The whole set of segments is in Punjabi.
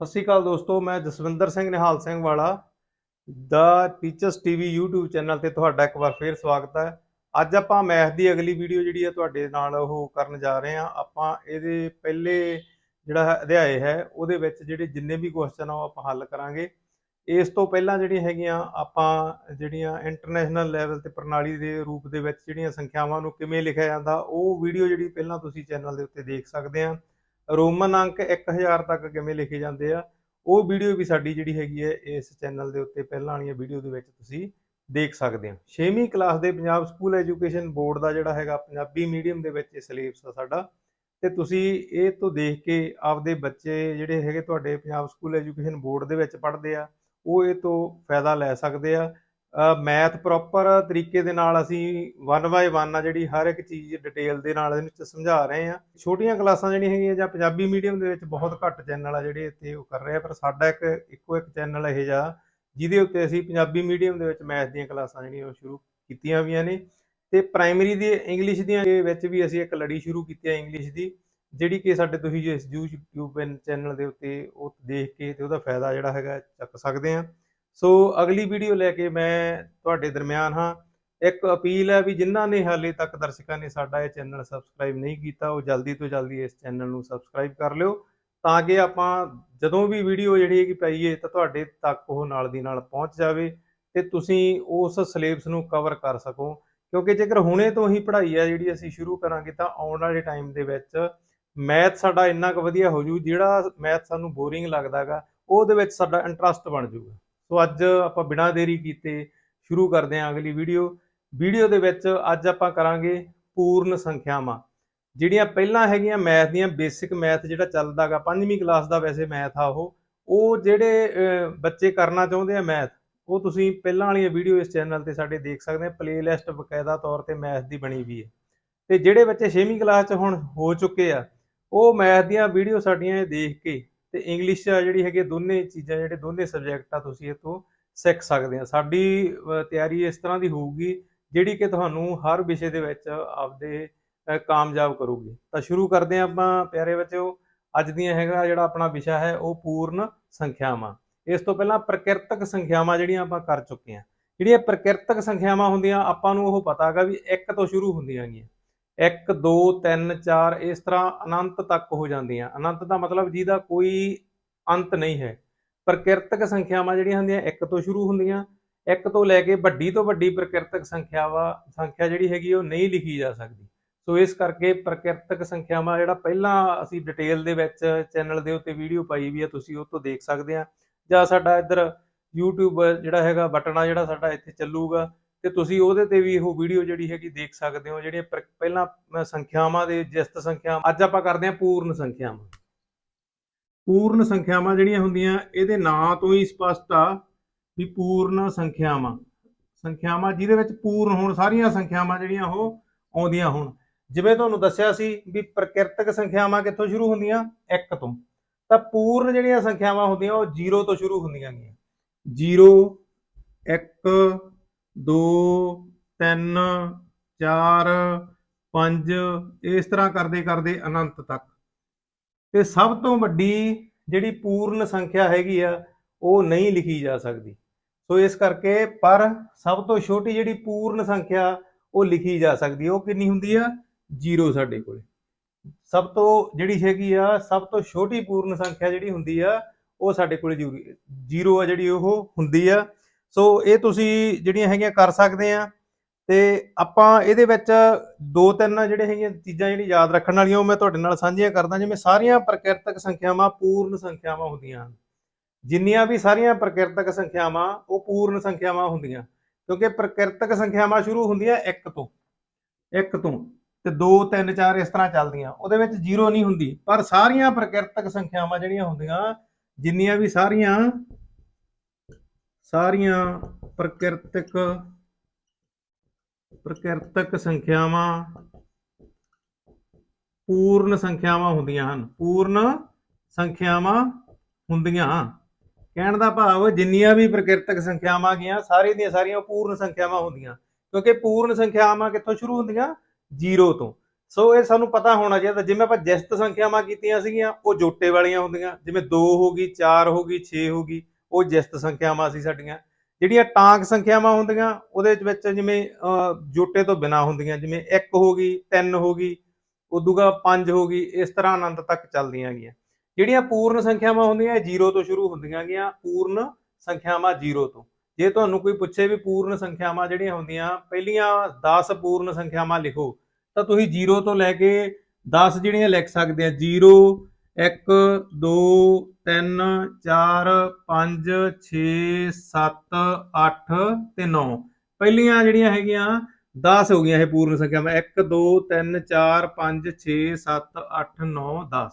ਸਤਿ ਸ਼੍ਰੀ ਅਕਾਲ ਦੋਸਤੋ, ਮੈਂ ਜਸਵਿੰਦਰ ਸਿੰਘ ਨਿਹਾਲ ਸਿੰਘ ਵਾਲਾ, ਦਾ ਟੀਚਰਸ ਟੀਵੀ YouTube ਚੈਨਲ ਤੇ ਤੁਹਾਡਾ ਇੱਕ ਵਾਰ ਫੇਰ ਸਵਾਗਤ ਹੈ। ਅੱਜ ਆਪਾਂ ਮੈਥ ਦੀ ਅਗਲੀ ਵੀਡੀਓ ਜਿਹੜੀ ਹੈ ਤੁਹਾਡੇ ਨਾਲ ਉਹ ਕਰਨ ਜਾ ਰਹੇ ਹਾਂ। ਆਪਾਂ ਇਹਦੇ ਪਹਿਲੇ ਜਿਹੜਾ ਹੈ ਅਧਿਆਏ ਹੈ, ਉਹਦੇ ਵਿੱਚ ਜਿਹੜੇ ਜਿੰਨੇ ਵੀ ਕੁਐਸਚਨ ਆ ਉਹ ਆਪਾਂ ਹੱਲ ਕਰਾਂਗੇ। ਇਸ ਤੋਂ ਪਹਿਲਾਂ ਜਿਹੜੀਆਂ ਹੈਗੀਆਂ, ਆਪਾਂ ਜਿਹੜੀਆਂ ਇੰਟਰਨੈਸ਼ਨਲ ਲੈਵਲ ਤੇ ਪ੍ਰਣਾਲੀ ਦੇ ਰੂਪ ਦੇ ਵਿੱਚ ਜਿਹੜੀਆਂ ਸੰਖਿਆਵਾਂ ਨੂੰ ਕਿਵੇਂ ਲਿਖਿਆ ਜਾਂਦਾ, ਉਹ ਵੀਡੀਓ ਜਿਹੜੀ ਪਹਿਲਾਂ ਤੁਸੀਂ ਚੈਨਲ ਦੇ ਉੱਤੇ ਦੇਖ ਸਕਦੇ ਆ ਰੋਮਨ ਅੰਕ 1000 ਤੱਕ ਕਿਵੇਂ ਲਿਖੇ ਜਾਂਦੇ ਆ, ਉਹ ਵੀਡੀਓ ਵੀ ਸਾਡੀ ਜਿਹੜੀ ਹੈਗੀ ਹੈ, ਇਸ ਚੈਨਲ ਦੇ ਉੱਤੇ ਪਹਿਲਾਂ ਵਾਲੀਆਂ ਵੀਡੀਓ ਦੇ ਵਿੱਚ ਤੁਸੀਂ ਦੇਖ ਸਕਦੇ ਹੋ। 6ਵੀਂ ਕਲਾਸ ਦੇ ਪੰਜਾਬ ਸਕੂਲ ਐਜੂਕੇਸ਼ਨ ਬੋਰਡ ਦਾ ਜਿਹੜਾ ਹੈਗਾ, ਪੰਜਾਬੀ ਮੀਡੀਅਮ ਦੇ ਵਿੱਚ ਇਹ ਸਿਲੇਬਸ ਆ ਸਾਡਾ। ਤੇ ਤੁਸੀਂ ਇਹ ਤੋਂ ਦੇਖ ਕੇ ਆਪਦੇ ਬੱਚੇ ਜਿਹੜੇ ਹੈਗੇ ਤੁਹਾਡੇ ਪੰਜਾਬ ਸਕੂਲ ਐਜੂਕੇਸ਼ਨ ਬੋਰਡ ਦੇ ਵਿੱਚ ਪੜ੍ਹਦੇ ਆ, ਉਹ ਇਹ ਤੋਂ ਫਾਇਦਾ ਲੈ ਸਕਦੇ ਆ। ਮੈਥ ਪ੍ਰੋਪਰ ਤਰੀਕੇ ਦੇ ਨਾਲ ਅਸੀਂ 1 ਬਾਏ 1 ਆ ਜਿਹੜੀ ਹਰ ਇੱਕ ਚੀਜ਼ ਡਿਟੇਲ ਦੇ ਨਾਲ ਇਹਨੂੰ ਚ ਸਮਝਾ ਰਹੇ ਆ ਛੋਟੀਆਂ ਕਲਾਸਾਂ ਜਿਹੜੀਆਂ ਹੈਗੀਆਂ ਜਾਂ ਪੰਜਾਬੀ ਮੀਡੀਅਮ ਦੇ ਵਿੱਚ ਬਹੁਤ ਘੱਟ ਚੈਨਲ ਆ ਜਿਹੜੇ ਇੱਥੇ ਉਹ ਕਰ ਰਹੇ ਆ, ਪਰ ਸਾਡਾ ਇੱਕ ਇੱਕੋ ਇੱਕ ਚੈਨਲ ਇਹ ਜਾ ਜਿਹਦੇ ਉੱਤੇ ਅਸੀਂ ਪੰਜਾਬੀ ਮੀਡੀਅਮ ਦੇ ਵਿੱਚ ਮੈਥ ਦੀਆਂ ਕਲਾਸਾਂ ਜਿਹੜੀਆਂ ਉਹ ਸ਼ੁਰੂ ਕੀਤੀਆਂ ਹੋਈਆਂ ਨੇ। ਤੇ ਪ੍ਰਾਇਮਰੀ ਦੀ ਇੰਗਲਿਸ਼ ਦੀਆਂ ਦੇ ਵਿੱਚ ਵੀ ਅਸੀਂ ਇੱਕ ਲੜੀ ਸ਼ੁਰੂ ਕੀਤੀ ਹੈ ਇੰਗਲਿਸ਼ ਦੀ, ਜਿਹੜੀ ਕਿ ਸਾਡੇ ਤੁਸੀਂ ਇਸ YouTube ਚੈਨਲ ਦੇ ਉੱਤੇ ਉਹ ਦੇਖ ਕੇ ਤੇ ਉਹਦਾ ਫਾਇਦਾ ਜਿਹੜਾ ਹੈਗਾ ਚੱਕ ਸਕਦੇ ਆ। ਸੋ ਅਗਲੀ ਵੀਡੀਓ ਲੈ ਕੇ ਮੈਂ ਤੁਹਾਡੇ ਦਰਮਿਆਨ ਹਾਂ। ਇੱਕ ਅਪੀਲ ਹੈ ਵੀ ਜਿਨ੍ਹਾਂ ਨੇ ਹਾਲੇ ਤੱਕ ਦਰਸ਼ਕਾਂ ਨੇ ਸਾਡਾ ਇਹ ਚੈਨਲ ਸਬਸਕ੍ਰਾਈਬ ਨਹੀਂ ਕੀਤਾ, ਉਹ ਜਲਦੀ ਤੋਂ ਜਲਦੀ ਇਸ ਚੈਨਲ ਨੂੰ ਸਬਸਕ੍ਰਾਈਬ ਕਰ ਲਿਓ ਤਾਂ ਕਿ ਆਪਾਂ ਜਦੋਂ ਵੀ ਵੀਡੀਓ ਜਿਹੜੀ ਹੈਗੀ ਪਾਈਏ ਤਾਂ ਤੁਹਾਡੇ ਤੱਕ ਉਹ ਨਾਲ ਦੀ ਨਾਲ ਪਹੁੰਚ ਜਾਵੇ ਤੇ ਤੁਸੀਂ ਉਸ ਸਿਲੇਬਸ ਨੂੰ ਕਵਰ ਕਰ ਸਕੋ। ਕਿਉਂਕਿ ਜੇਕਰ ਹੁਣੇ ਤੋਂ ਹੀ ਪੜ੍ਹਾਈ ਹੈ ਜਿਹੜੀ ਅਸੀਂ ਸ਼ੁਰੂ ਕਰਾਂਗੇ ਤਾਂ ਆਉਣ ਵਾਲੇ ਟਾਈਮ ਦੇ ਵਿੱਚ ਮੈਥ ਸਾਡਾ ਇੰਨਾ ਕੁ ਵਧੀਆ ਹੋ ਜੂ, ਜਿਹੜਾ ਮੈਥ ਸਾਨੂੰ ਬੋਰਿੰਗ ਲੱਗਦਾਗਾ ਉਹਦੇ ਵਿੱਚ ਸਾਡਾ ਇੰਟਰਸਟ ਬਣ ਜੂਗਾ। ਸੋ ਅੱਜ ਆਪਾਂ ਬਿਨਾਂ ਦੇਰੀ ਕੀਤੇ ਸ਼ੁਰੂ ਕਰਦੇ ਹਾਂ ਅਗਲੀ ਵੀਡੀਓ। ਵੀਡੀਓ ਦੇ ਵਿੱਚ ਅੱਜ ਆਪਾਂ ਕਰਾਂਗੇ ਪੂਰਨ ਸੰਖਿਆਵਾਂ। ਜਿਹੜੀਆਂ ਪਹਿਲਾਂ ਹੈਗੀਆਂ ਮੈਥ ਦੀਆਂ, ਬੇਸਿਕ ਮੈਥ ਜਿਹੜਾ ਚੱਲਦਾਗਾ ਪੰਜਵੀਂ ਕਲਾਸ ਦਾ ਵੈਸੇ ਮੈਥ ਆ ਉਹ। ਉਹ ਜਿਹੜੇ ਬੱਚੇ ਕਰਨਾ ਚਾਹੁੰਦੇ ਆ ਮੈਥ, ਉਹ ਤੁਸੀਂ ਪਹਿਲਾਂ ਵਾਲੀਆਂ ਵੀਡੀਓ ਇਸ ਚੈਨਲ ਤੇ ਸਾਡੇ ਦੇਖ ਸਕਦੇ ਆ। ਪਲੇਲਿਸਟ ਬਕਾਇਦਾ ਤੌਰ ਤੇ ਮੈਥ ਦੀ ਬਣੀ ਵੀ ਹੈ। ਤੇ ਜਿਹੜੇ ਬੱਚੇ 6ਵੀਂ ਕਲਾਸ 'ਚ ਹੁਣ ਹੋ ਚੁੱਕੇ ਆ, ਉਹ ਮੈਥ ਦੀਆਂ ਵੀਡੀਓ ਸਾਡੀਆਂ ਦੇਖ ਕੇ ਤੇ ਇੰਗਲਿਸ਼ ਜਿਹੜੀ ਹੈਗੀ ਦੋਨੇ ਚੀਜ਼ਾਂ, ਜਿਹੜੇ ਦੋਨੇ ਸਬਜੈਕਟ ਆ ਤੁਸੀਂ ਇਹ ਤੋਂ ਸਿੱਖ ਸਕਦੇ ਆ। ਸਾਡੀ ਤਿਆਰੀ ਇਸ ਤਰ੍ਹਾਂ ਦੀ ਹੋਊਗੀ, ਜਿਹੜੀ ਕਿ ਤੁਹਾਨੂੰ ਹਰ ਵਿਸ਼ੇ ਦੇ ਵਿੱਚ ਆਪਦੇ ਕਾਮਯਾਬ ਕਰੂਗੀ। ਤਾਂ ਸ਼ੁਰੂ ਕਰਦੇ ਹਾਂ ਆਪਾਂ ਪਿਆਰੇ ਬੱਚਿਓ। ਅੱਜ ਦੀਆਂ ਹੈਗਾ ਜਿਹੜਾ ਆਪਣਾ ਵਿਸ਼ਾ ਹੈ, ਉਹ ਪੂਰਨ ਸੰਖਿਆਵਾਂ। ਇਸ ਤੋਂ ਪਹਿਲਾਂ ਪ੍ਰਕਿਰਤਕ ਸੰਖਿਆਵਾਂ ਜਿਹੜੀਆਂ ਆਪਾਂ ਕਰ ਚੁੱਕੇ ਹਾਂ। ਜਿਹੜੀਆਂ ਪ੍ਰਕਿਰਤਕ ਸੰਖਿਆਵਾਂ ਹੁੰਦੀਆਂ, ਆਪਾਂ ਨੂੰ ਉਹ ਪਤਾ ਹੈਗਾ ਵੀ 1 ਤੋਂ ਸ਼ੁਰੂ ਹੁੰਦੀਆਂ ਗੀਆਂ 1 2 3 4 ਇਸ ਤਰ੍ਹਾਂ ਅਨੰਤ ਤੱਕ ਹੋ ਜਾਂਦੀਆਂ। ਅਨੰਤ ਦਾ ਮਤਲਬ ਜਿਹਦਾ ਕੋਈ ਅੰਤ ਨਹੀਂ ਹੈ। ਪ੍ਰਕਿਰਤਕ ਸੰਖਿਆਵਾਂ ਜਿਹੜੀਆਂ ਹੁੰਦੀਆਂ 1 ਤੋਂ ਸ਼ੁਰੂ ਹੁੰਦੀਆਂ 1 ਤੋਂ ਲੈ ਕੇ ਵੱਡੀ ਤੋਂ ਵੱਡੀ ਪ੍ਰਕਿਰਤਕ ਸੰਖਿਆਵਾ, ਸੰਖਿਆ ਜਿਹੜੀ ਹੈਗੀ ਉਹ ਨਹੀਂ ਲਿਖੀ ਜਾ ਸਕਦੀ। ਸੋ ਇਸ ਕਰਕੇ ਪ੍ਰਕਿਰਤਕ ਸੰਖਿਆਵਾਂ ਜਿਹੜਾ ਪਹਿਲਾਂ ਅਸੀਂ ਡਿਟੇਲ ਦੇ ਵਿੱਚ ਚੈਨਲ ਦੇ ਉੱਤੇ ਵੀਡੀਓ ਪਾਈ ਵੀ ਆ, ਤੁਸੀਂ ਉਹ ਤੋਂ ਦੇਖ ਸਕਦੇ ਆ। ਜਾਂ ਸਾਡਾ ਇੱਧਰ YouTube ਜਿਹੜਾ ਹੈਗਾ, ਬਟਨ ਆ ਜਿਹੜਾ ਸਾਡਾ ਇੱਥੇ ਚੱਲੂਗਾ। ਤੇ ਤੁਸੀਂ ਉਹਦੇ ਤੇ ਵੀ ਉਹ ਵੀਡੀਓ ਜਿਹੜੀ ਹੈਗੀ ਦੇਖ ਸਕਦੇ ਹੋ, ਜਿਹੜੀਆਂ ਪ੍ਰ- ਪਹਿਲਾਂ ਸੰਖਿਆਵਾਂ ਦੇ ਜਿਸਤ ਸੰਖਿਆ ਅੱਜ ਆਪਾਂ ਕਰਦੇ ਹਾਂ ਪੂਰਨ ਸੰਖਿਆਵਾਂ। ਪੂਰਨ ਸੰਖਿਆਵਾਂ ਜਿਹੜੀਆਂ ਹੁੰਦੀਆਂ, ਇਹਦੇ ਨਾਂ ਤੋਂ ਹੀ ਸਪਸ਼ਟ ਆ ਵੀ ਪੂਰਨ ਸੰਖਿਆਵਾਂ। ਸੰਖਿਆਵਾਂ ਜਿਹਦੇ ਵਿੱਚ ਪੂਰਨ ਹੋਣ, ਸਾਰੀਆਂ ਸੰਖਿਆਵਾਂ ਜਿਹੜੀਆਂ ਉਹ ਆਉਂਦੀਆਂ ਹੋਣ। ਜਿਵੇਂ ਤੁਹਾਨੂੰ ਦੱਸਿਆ ਸੀ ਵੀ ਪ੍ਰਕਿਰਤਕ ਸੰਖਿਆਵਾਂ ਕਿੱਥੋਂ ਸ਼ੁਰੂ ਹੁੰਦੀਆਂ? 1 ਤੋਂ। ਤਾਂ ਪੂਰਨ ਜਿਹੜੀਆਂ ਸੰਖਿਆਵਾਂ ਹੁੰਦੀਆਂ, ਉਹ 0 ਤੋਂ ਸ਼ੁਰੂ ਹੁੰਦੀਆਂ ਗੀਆਂ 0 1 2 3 4 5 ਇਸ ਤਰ੍ਹਾਂ ਕਰਦੇ ਕਰਦੇ ਅਨੰਤ ਤੱਕ। ਤੇ ਸਭ ਤੋਂ ਵੱਡੀ ਜਿਹੜੀ ਪੂਰਨ ਸੰਖਿਆ ਹੈਗੀ ਆ, ਉਹ ਨਹੀਂ ਲਿਖੀ ਜਾ ਸਕਦੀ। ਸੋ ਇਸ ਕਰਕੇ ਪਰ ਸਭ ਤੋਂ ਛੋਟੀ ਜਿਹੜੀ ਪੂਰਨ ਸੰਖਿਆ, ਉਹ ਲਿਖੀ ਜਾ ਸਕਦੀ ਉਹ ਕਿੰਨੀ ਹੁੰਦੀ ਆ? 0 ਸਾਡੇ ਕੋਲੇ। ਸਭ ਤੋਂ ਜਿਹੜੀ ਹੈਗੀ ਆ, ਸਭ ਤੋਂ ਛੋਟੀ ਪੂਰਨ ਸੰਖਿਆ ਜਿਹੜੀ ਹੁੰਦੀ ਆ, ਉਹ ਸਾਡੇ ਕੋਲੇ ਜ਼ਰੂਰੀ 0 ਆ ਜਿਹੜੀ ਉਹ ਹੁੰਦੀ ਆ। ਸੋ ਇਹ ਤੁਸੀਂ ਜਿਹੜੀਆਂ ਹੈਗੀਆਂ ਕਰ ਸਕਦੇ ਆ। ਤੇ ਆਪਾਂ ਇਹਦੇ ਵਿੱਚ ਦੋ ਤਿੰਨ ਜਿਹੜੇ ਹੈਗੀਆਂ ਚੀਜ਼ਾਂ ਜਿਹੜੀ ਯਾਦ ਰੱਖਣ ਵਾਲੀਆਂ, ਉਹ ਮੈਂ ਤੁਹਾਡੇ ਨਾਲ ਸਾਂਝੀਆਂ ਕਰਦਾ, ਜਿਵੇਂ ਸਾਰੀਆਂ ਪ੍ਰਕਿਰਤਕ ਸੰਖਿਆਵਾਂ ਪੂਰਨ ਸੰਖਿਆਵਾਂ ਹੁੰਦੀਆਂ। ਹਨ ਜਿੰਨੀਆਂ ਵੀ ਸਾਰੀਆਂ ਪ੍ਰਕਿਰਤਕ ਸੰਖਿਆਵਾਂ, ਉਹ ਪੂਰਨ ਸੰਖਿਆਵਾਂ ਹੁੰਦੀਆਂ। ਕਿਉਂਕਿ ਪ੍ਰਕਿਰਤਕ ਸੰਖਿਆਵਾਂ ਸ਼ੁਰੂ ਹੁੰਦੀਆਂ 1 ਤੋਂ 1 ਤੋਂ, ਤੇ 2 3 4 ਇਸ ਤਰ੍ਹਾਂ ਚੱਲਦੀਆਂ। ਉਹਦੇ ਵਿੱਚ ਜੀਰੋ ਨਹੀਂ ਹੁੰਦੀ, ਪਰ ਸਾਰੀਆਂ ਪ੍ਰਕਿਰਤਕ ਸੰਖਿਆਵਾਂ ਜਿਹੜੀਆਂ ਹੁੰਦੀਆਂ, ਜਿੰਨੀਆਂ ਵੀ ਸਾਰੀਆਂ ਸਾਰੀਆਂ ਪ੍ਰਕਿਰਤਿਕ, ਪ੍ਰਕਿਰਤਕ ਸੰਖਿਆਵਾਂ ਪੂਰਨ ਸੰਖਿਆਵਾਂ ਹੁੰਦੀਆਂ ਹਨ। ਪੂਰਨ ਸੰਖਿਆਵਾਂ ਹੁੰਦੀਆਂ ਕਹਿਣ ਦਾ ਭਾਵ ਜਿੰਨੀਆਂ ਵੀ ਪ੍ਰਕਿਰਤਕ ਸੰਖਿਆਵਾਂ ਗਈਆਂ, ਸਾਰੀ ਦੀਆਂ ਸਾਰੀਆਂ ਪੂਰਨ ਸੰਖਿਆਵਾਂ ਹੁੰਦੀਆਂ। ਕਿਉਂਕਿ ਪੂਰਨ ਸੰਖਿਆਵਾਂ ਕਿੱਥੋਂ ਸ਼ੁਰੂ ਹੁੰਦੀਆਂ? 0 ਤੋਂ। ਸੋ ਇਹ ਸਾਨੂੰ ਪਤਾ ਹੋਣਾ ਚਾਹੀਦਾ ਜਿਵੇਂ ਆਪਾਂ ਜਿਸਤ ਸੰਖਿਆਵਾਂ ਕੀਤੀਆਂ ਸੀਗੀਆਂ, ਉਹ ਜੋਟੇ ਵਾਲੀਆਂ ਹੁੰਦੀਆਂ। ਜਿਵੇਂ 2 ਹੋ ਗਈ 4 ਹੋ ਗਈ 6 ਹੋ ਗਈ। ਉਹ ਜਿਸਤ ਸੰਖਿਆਵਾਂ ਸੀ ਸਾਡੀਆਂ। ਜਿਹੜੀਆਂ ਟਾਂਕ ਸੰਖਿਆਵਾਂ ਹੁੰਦੀਆਂ ਉਹਦੇ ਵਿੱਚ ਜਿਵੇਂ ਅਹ, ਜੋਟੇ ਤੋਂ ਬਿਨਾ ਹੁੰਦੀਆਂ ਜਿਵੇਂ 1 ਹੋ ਗਈ 3 ਹੋ ਗਈ ਉਦੋਂਗਾ 5 ਹੋ ਗਈ ਇਸ ਤਰ੍ਹਾਂ ਅਨੰਤ ਤੱਕ ਚੱਲਦੀਆਂ ਗਈਆਂ। ਜਿਹੜੀਆਂ ਪੂਰਨ ਸੰਖਿਆਵਾਂ ਹੁੰਦੀਆਂ ਇਹ 0 ਤੋਂ ਸ਼ੁਰੂ ਹੁੰਦੀਆਂ ਗਈਆਂ ਪੂਰਨ ਸੰਖਿਆਵਾਂ 0 ਤੋਂ। ਜੇ ਤੁਹਾਨੂੰ ਕੋਈ ਪੁੱਛੇ ਵੀ ਪੂਰਨ ਸੰਖਿਆਵਾਂ ਜਿਹੜੀਆਂ ਹੁੰਦੀਆਂ ਪਹਿਲੀਆਂ 10 ਪੂਰਨ ਸੰਖਿਆਵਾਂ ਲਿਖੋ ਤਾਂ ਤੁਸੀਂ 0 ਤੋਂ ਲੈ ਕੇ 10 ਜਿਹੜੀਆਂ ਲਿਖ ਸਕਦੇ ਆ 0 1 2 3 4 5 6 7 8 ਤੇ 9 ਪਹਿਲੀਆਂ ਜਿਹੜੀਆਂ ਹੈਗੀਆਂ 10 ਹੋ ਗਈਆਂ ਇਹ ਪੂਰਨ ਸੰਖਿਆਵਾਂ। 1 2 3 4 5 6 7 8 9 10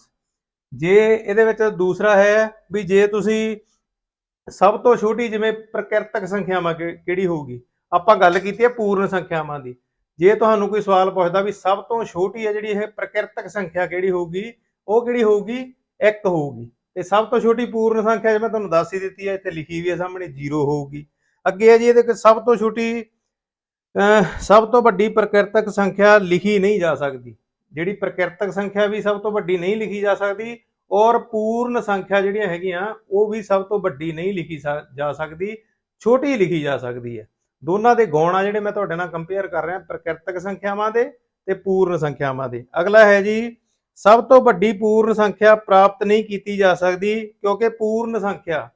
ਜੇ ਇਹਦੇ ਵਿੱਚ ਦੂਸਰਾ ਹੈ ਵੀ ਜੇ ਤੁਸੀਂ ਸਭ ਤੋਂ ਛੋਟੀ ਜਿਵੇਂ ਪ੍ਰਕਿਰਤਕ ਸੰਖਿਆਵਾਂ ਕਿ- ਕਿਹੜੀ ਹੋਊਗੀ? ਆਪਾਂ ਗੱਲ ਕੀਤੀ ਹੈ ਪੂਰਨ ਸੰਖਿਆਵਾਂ ਦੀ। ਜੇ ਤੁਹਾਨੂੰ ਕੋਈ ਸਵਾਲ ਪੁੱਛਦਾ ਵੀ ਸਭ ਤੋਂ ਛੋਟੀ ਹੈ ਜਿਹੜੀ ਇਹ ਪ੍ਰਕਿਰਤਕ ਸੰਖਿਆ ਕਿਹੜੀ ਹੋਊਗੀ ਉਹ ਕਿਹੜੀ ਹੋਊਗੀ? 1 ਹੋਊਗੀ। ਤੇ ਸਭ ਤੋਂ ਛੋਟੀ ਪੂਰਨ ਸੰਖਿਆ ਜਿਵੇਂ ਤੁਹਾਨੂੰ ਦੱਸ ਹੀ ਦਿੱਤੀ ਹੈ, ਇੱਥੇ ਲਿਖੀ ਵੀ ਹੈ ਸਾਹਮਣੇ 0 ਹੋਊਗੀ। ਅੱਗੇ ਹੈ ਜੀ ਇਹਦੇ ਵਿੱਚ ਸਭ ਤੋਂ ਛੋਟੀ ਸਭ ਤੋਂ ਵੱਡੀ ਪ੍ਰਕਿਰਤਕ ਸੰਖਿਆ ਲਿਖੀ ਨਹੀਂ ਜਾ ਸਕਦੀ। ਜਿਹੜੀ ਪ੍ਰਕਿਰਤਕ ਸੰਖਿਆ ਵੀ ਸਭ ਤੋਂ ਵੱਡੀ ਨਹੀਂ ਲਿਖੀ ਜਾ ਸਕਦੀ ਔਰ ਪੂਰਨ ਸੰਖਿਆ ਜਿਹੜੀਆਂ ਹੈਗੀਆਂ, ਉਹ ਵੀ ਸਭ ਤੋਂ ਵੱਡੀ ਨਹੀਂ ਲਿਖੀ ਜਾ ਸਕਦੀ, ਛੋਟੀ ਲਿਖੀ ਜਾ ਸਕਦੀ ਹੈ। ਦੋਨਾਂ ਦੇ ਗੁਣ ਜਿਹੜੇ ਮੈਂ ਤੁਹਾਡੇ ਨਾਲ ਕੰਪੇਅਰ ਕਰ ਰਿਹਾ, ਪ੍ਰਕਿਰਤਕ ਸੰਖਿਆਵਾਂ ਦੇ ਤੇ ਪੂਰਨ ਸੰਖਿਆਵਾਂ ਦੇ। ਅਗਲਾ ਹੈ ਜੀ ਸਭ ਤੋਂ ਵੱਡੀ ਪੂਰਨ ਸੰਖਿਆ ਪ੍ਰਾਪਤ ਨਹੀਂ ਕੀਤੀ ਜਾ ਸਕਦੀ ਕਿਉਂਕਿ ਪੂਰਨ ਸੰਖਿਆ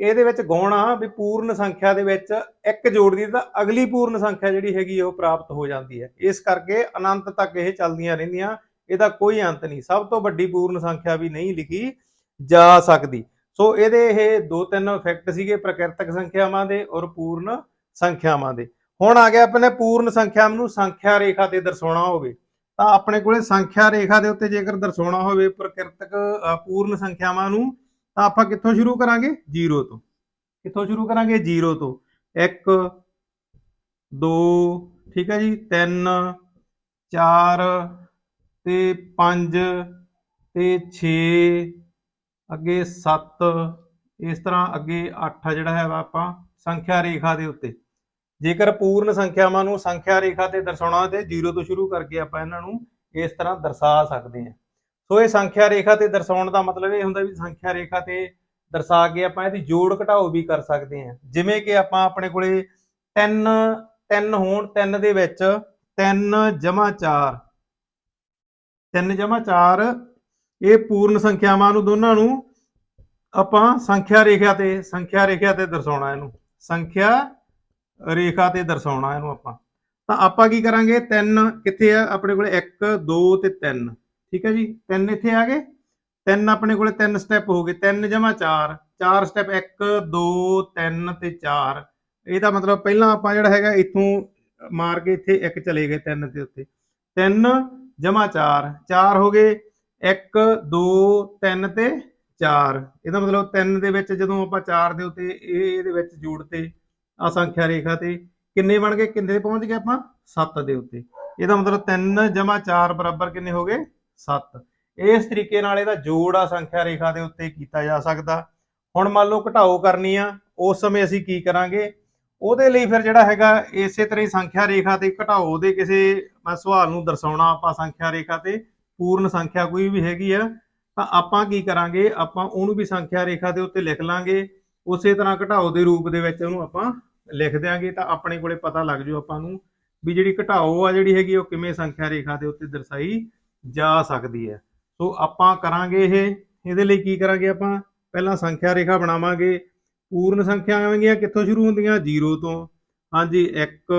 ਇਹਦੇ ਵਿੱਚ ਗਾਉਣਾ ਵੀ ਪੂਰਨ ਸੰਖਿਆ ਦੇ ਵਿੱਚ ਇੱਕ ਜੋੜਦੀ ਤਾਂ ਅਗਲੀ ਪੂਰਨ ਸੰਖਿਆ ਜਿਹੜੀ ਹੈਗੀ ਉਹ ਪ੍ਰਾਪਤ ਹੋ ਜਾਂਦੀ ਹੈ। ਇਸ ਕਰਕੇ ਅਨੰਤ ਤੱਕ ਇਹ ਚੱਲਦੀਆਂ ਰਹਿੰਦੀਆਂ, ਇਹਦਾ ਕੋਈ ਅੰਤ ਨਹੀਂ। ਸਭ ਤੋਂ ਵੱਡੀ ਪੂਰਨ ਸੰਖਿਆ ਵੀ ਨਹੀਂ ਲਿਖੀ ਜਾ ਸਕਦੀ। ਸੋ ਇਹਦੇ ਇਹ ਦੋ ਤਿੰਨ ਇਫੈਕਟ ਸੀਗੇ ਪ੍ਰਕਿਰਤਕ ਸੰਖਿਆਵਾਂ ਦੇ ਔਰ ਪੂਰਨ ਸੰਖਿਆਵਾਂ ਦੇ। ਹੁਣ ਆ ਗਿਆ ਆਪਣੇ ਪੂਰਨ ਸੰਖਿਆ ਨੂੰ ਸੰਖਿਆ ਰੇਖਾ ਤੇ ਦਰਸਾਉਣਾ ਹੋਵੇ। ਤਾਂ ਆਪਣੇ ਕੋਲੇ ਸੰਖਿਆ ਰੇਖਾ ਦੇ ਉੱਤੇ ਜੇਕਰ ਦਰਸਾਉਣਾ ਹੋਵੇ ਪ੍ਰਕਿਰਤਕ ਪੂਰਨ ਸੰਖਿਆਵਾਂ ਨੂੰ, ਤਾਂ ਆਪਾਂ ਕਿੱਥੋਂ ਸ਼ੁਰੂ ਕਰਾਂਗੇ? 0 ਤੋਂ। ਕਿੱਥੋਂ ਸ਼ੁਰੂ ਕਰਾਂਗੇ? 0 ਤੋਂ। 1 2 ਠੀਕ ਹੈ ਜੀ? 3 4 ਤੇ 5 ਤੇ 6 ਅੱਗੇ 7 ਇਸ ਤਰ੍ਹਾਂ ਅੱਗੇ 8 ਜਿਹੜਾ ਹੈ ਵਾ ਆਪਾਂ ਸੰਖਿਆ ਰੇਖਾ ਦੇ ਉੱਤੇ। ਜੇਕਰ ਪੂਰਨ ਸੰਖਿਆਵਾਂ ਨੂੰ ਸੰਖਿਆ ਰੇਖਾ ਤੇ ਦਰਸਾਉਣਾ ਤੇ 0 ਤੋਂ ਸ਼ੁਰੂ ਕਰਕੇ ਆਪਾਂ ਇਹਨਾਂ ਨੂੰ ਇਸ ਤਰ੍ਹਾਂ ਦਰਸਾ ਸਕਦੇ ਹਾਂ। ਸੋ ਇਹ ਸੰਖਿਆ ਰੇਖਾ ਤੇ ਦਰਸਾਉਣ ਦਾ ਮਤਲਬ ਇਹ ਹੁੰਦਾ ਵੀ ਸੰਖਿਆ ਰੇਖਾ ਤੇ ਦਰਸਾ ਕੇ ਆਪਾਂ ਇਹਦੀ ਜੋੜ ਘਟਾਓ ਵੀ ਕਰ ਸਕਦੇ ਹਾਂ। ਜਿਵੇਂ ਕਿ ਆਪਾਂ ਆਪਣੇ ਕੋਲੇ 3 3 ਹੋਣ 3 ਦੇ ਵਿੱਚ 3 ਜਮਾ 4 3 ਜਮਾ 4 ਇਹ ਪੂਰਨ ਸੰਖਿਆਵਾਂ ਨੂੰ ਦੋਨਾਂ ਨੂੰ ਆਪਾਂ ਸੰਖਿਆ ਰੇਖਾ ਤੇ, ਸੰਖਿਆ ਰੇਖਾ ਤੇ ਦਰਸਾਉਣਾ ਇਹਨੂੰ। ਸੰਖਿਆ ਰੇਖਾ ਤੇ ਦਰਸਾਉਣਾ ਇਹਨੂੰ ਆਪਾਂ। ਤਾਂ ਆਪਾਂ ਕੀ ਕਰਾਂਗੇ? 3 ਕਿੱਥੇ ਆ? ਆਪਣੇ ਕੋਲ 1 2 ਤੇ 3 ਠੀਕ ਹੈ ਜੀ? 3 ਇੱਥੇ ਆ ਗਏ। 3 ਆਪਣੇ ਕੋਲ 3 ਸਟੈਪ ਹੋ ਗਏ। 3 ਜਮਾ 4 4 ਸਟੈਪ 1 2 3 ਤੇ 4 ਇਹਦਾ ਮਤਲਬ ਪਹਿਲਾਂ ਆਪਾਂ ਜਿਹੜਾ ਹੈਗਾ ਇੱਥੋਂ ਮਾਰ ਕੇ ਇੱਥੇ 1 ਚਲੇ ਗਏ 3 ਤੇ ਉੱਤੇ 3 ਜਮਾ 4 4 ਹੋ ਗਏ। 1 2 3 ਤੇ 4 ਇਹਦਾ ਮਤਲਬ 3 ਦੇ ਵਿੱਚ ਜਦੋਂ ਆਪਾਂ 4 ਦੇ ਉੱਤੇ ਇਹ ਇਹਦੇ ਵਿੱਚ ਜੋੜਤੇ ਆ ਸੰਖਿਆ ਰੇਖਾ ਤੇ ਕਿੰਨੇ ਬਣ ਗਏ, ਕਿੰਨੇ ਤੇ ਪਹੁੰਚ ਗਏ ਆਪਾਂ? 7 ਦੇ ਉੱਤੇ। ਇਹਦਾ ਮਤਲਬ 3 ਜਮਾ 4 ਬਰਾਬਰ ਕਿੰਨੇ ਹੋ ਗਏ? 7 ਇਸ ਤਰੀਕੇ ਨਾਲ ਇਹਦਾ ਜੋੜ ਆ ਸੰਖਿਆ ਰੇਖਾ ਦੇ ਉੱਤੇ ਕੀਤਾ ਜਾ ਸਕਦਾ। ਹੁਣ ਮੰਨ ਲਓ ਘਟਾਓ ਕਰਨੀ ਆ, ਉਸ ਸਮੇਂ ਅਸੀਂ ਕੀ ਕਰਾਂਗੇ? ਉਹਦੇ ਲਈ ਫਿਰ ਜਿਹੜਾ ਹੈਗਾ, ਇਸੇ ਤਰ੍ਹਾਂ ਹੀ ਸੰਖਿਆ ਰੇਖਾ ਤੇ ਘਟਾਓ ਦੇ ਕਿਸੇ, ਮੈਂ ਸਵਾਲ ਨੂੰ ਦਰਸਾਉਣਾ ਆਪਾਂ ਸੰਖਿਆ ਰੇਖਾ ਤੇ, ਪੂਰਨ ਸੰਖਿਆ ਕੋਈ ਵੀ ਹੈਗੀ ਆ, ਤਾਂ ਆਪਾਂ ਕੀ ਕਰਾਂਗੇ? ਆਪਾਂ ਉਹਨੂੰ ਵੀ ਸੰਖਿਆ ਰੇਖਾ ਦੇ ਉੱਤੇ ਲਿਖ ਲਾਂਗੇ। ਉਸੇ ਤਰ੍ਹਾਂ ਘਟਾਓ ਦੇ ਰੂਪ ਦੇ ਵਿੱਚ ਉਹਨੂੰ ਆਪਾਂ ਲਿਖ ਦਿਆਂਗੇ ਤਾਂ ਆਪਣੇ ਕੋਲੇ ਪਤਾ ਲੱਗ ਜੂ ਆਪਾਂ ਨੂੰ ਵੀ ਜਿਹੜੀ ਘਟਾਓ ਆ ਜਿਹੜੀ ਹੈਗੀ ਉਹ ਕਿਵੇਂ ਸੰਖਿਆ ਰੇਖਾ ਦੇ ਉੱਤੇ ਦਰਸਾਈ ਜਾ ਸਕਦੀ ਹੈ। ਸੋ ਆਪਾਂ ਕਰਾਂਗੇ ਇਹ, ਇਹਦੇ ਲਈ ਕੀ ਕਰਾਂਗੇ ਆਪਾਂ? ਪਹਿਲਾਂ ਸੰਖਿਆ ਰੇਖਾ ਬਣਾਵਾਂਗੇ। ਪੂਰਨ ਸੰਖਿਆਵਾਂ ਹੈਗੀਆਂ ਕਿੱਥੋਂ ਸ਼ੁਰੂ ਹੁੰਦੀਆਂ? 0 ਤੋਂ। ਹਾਂਜੀ 1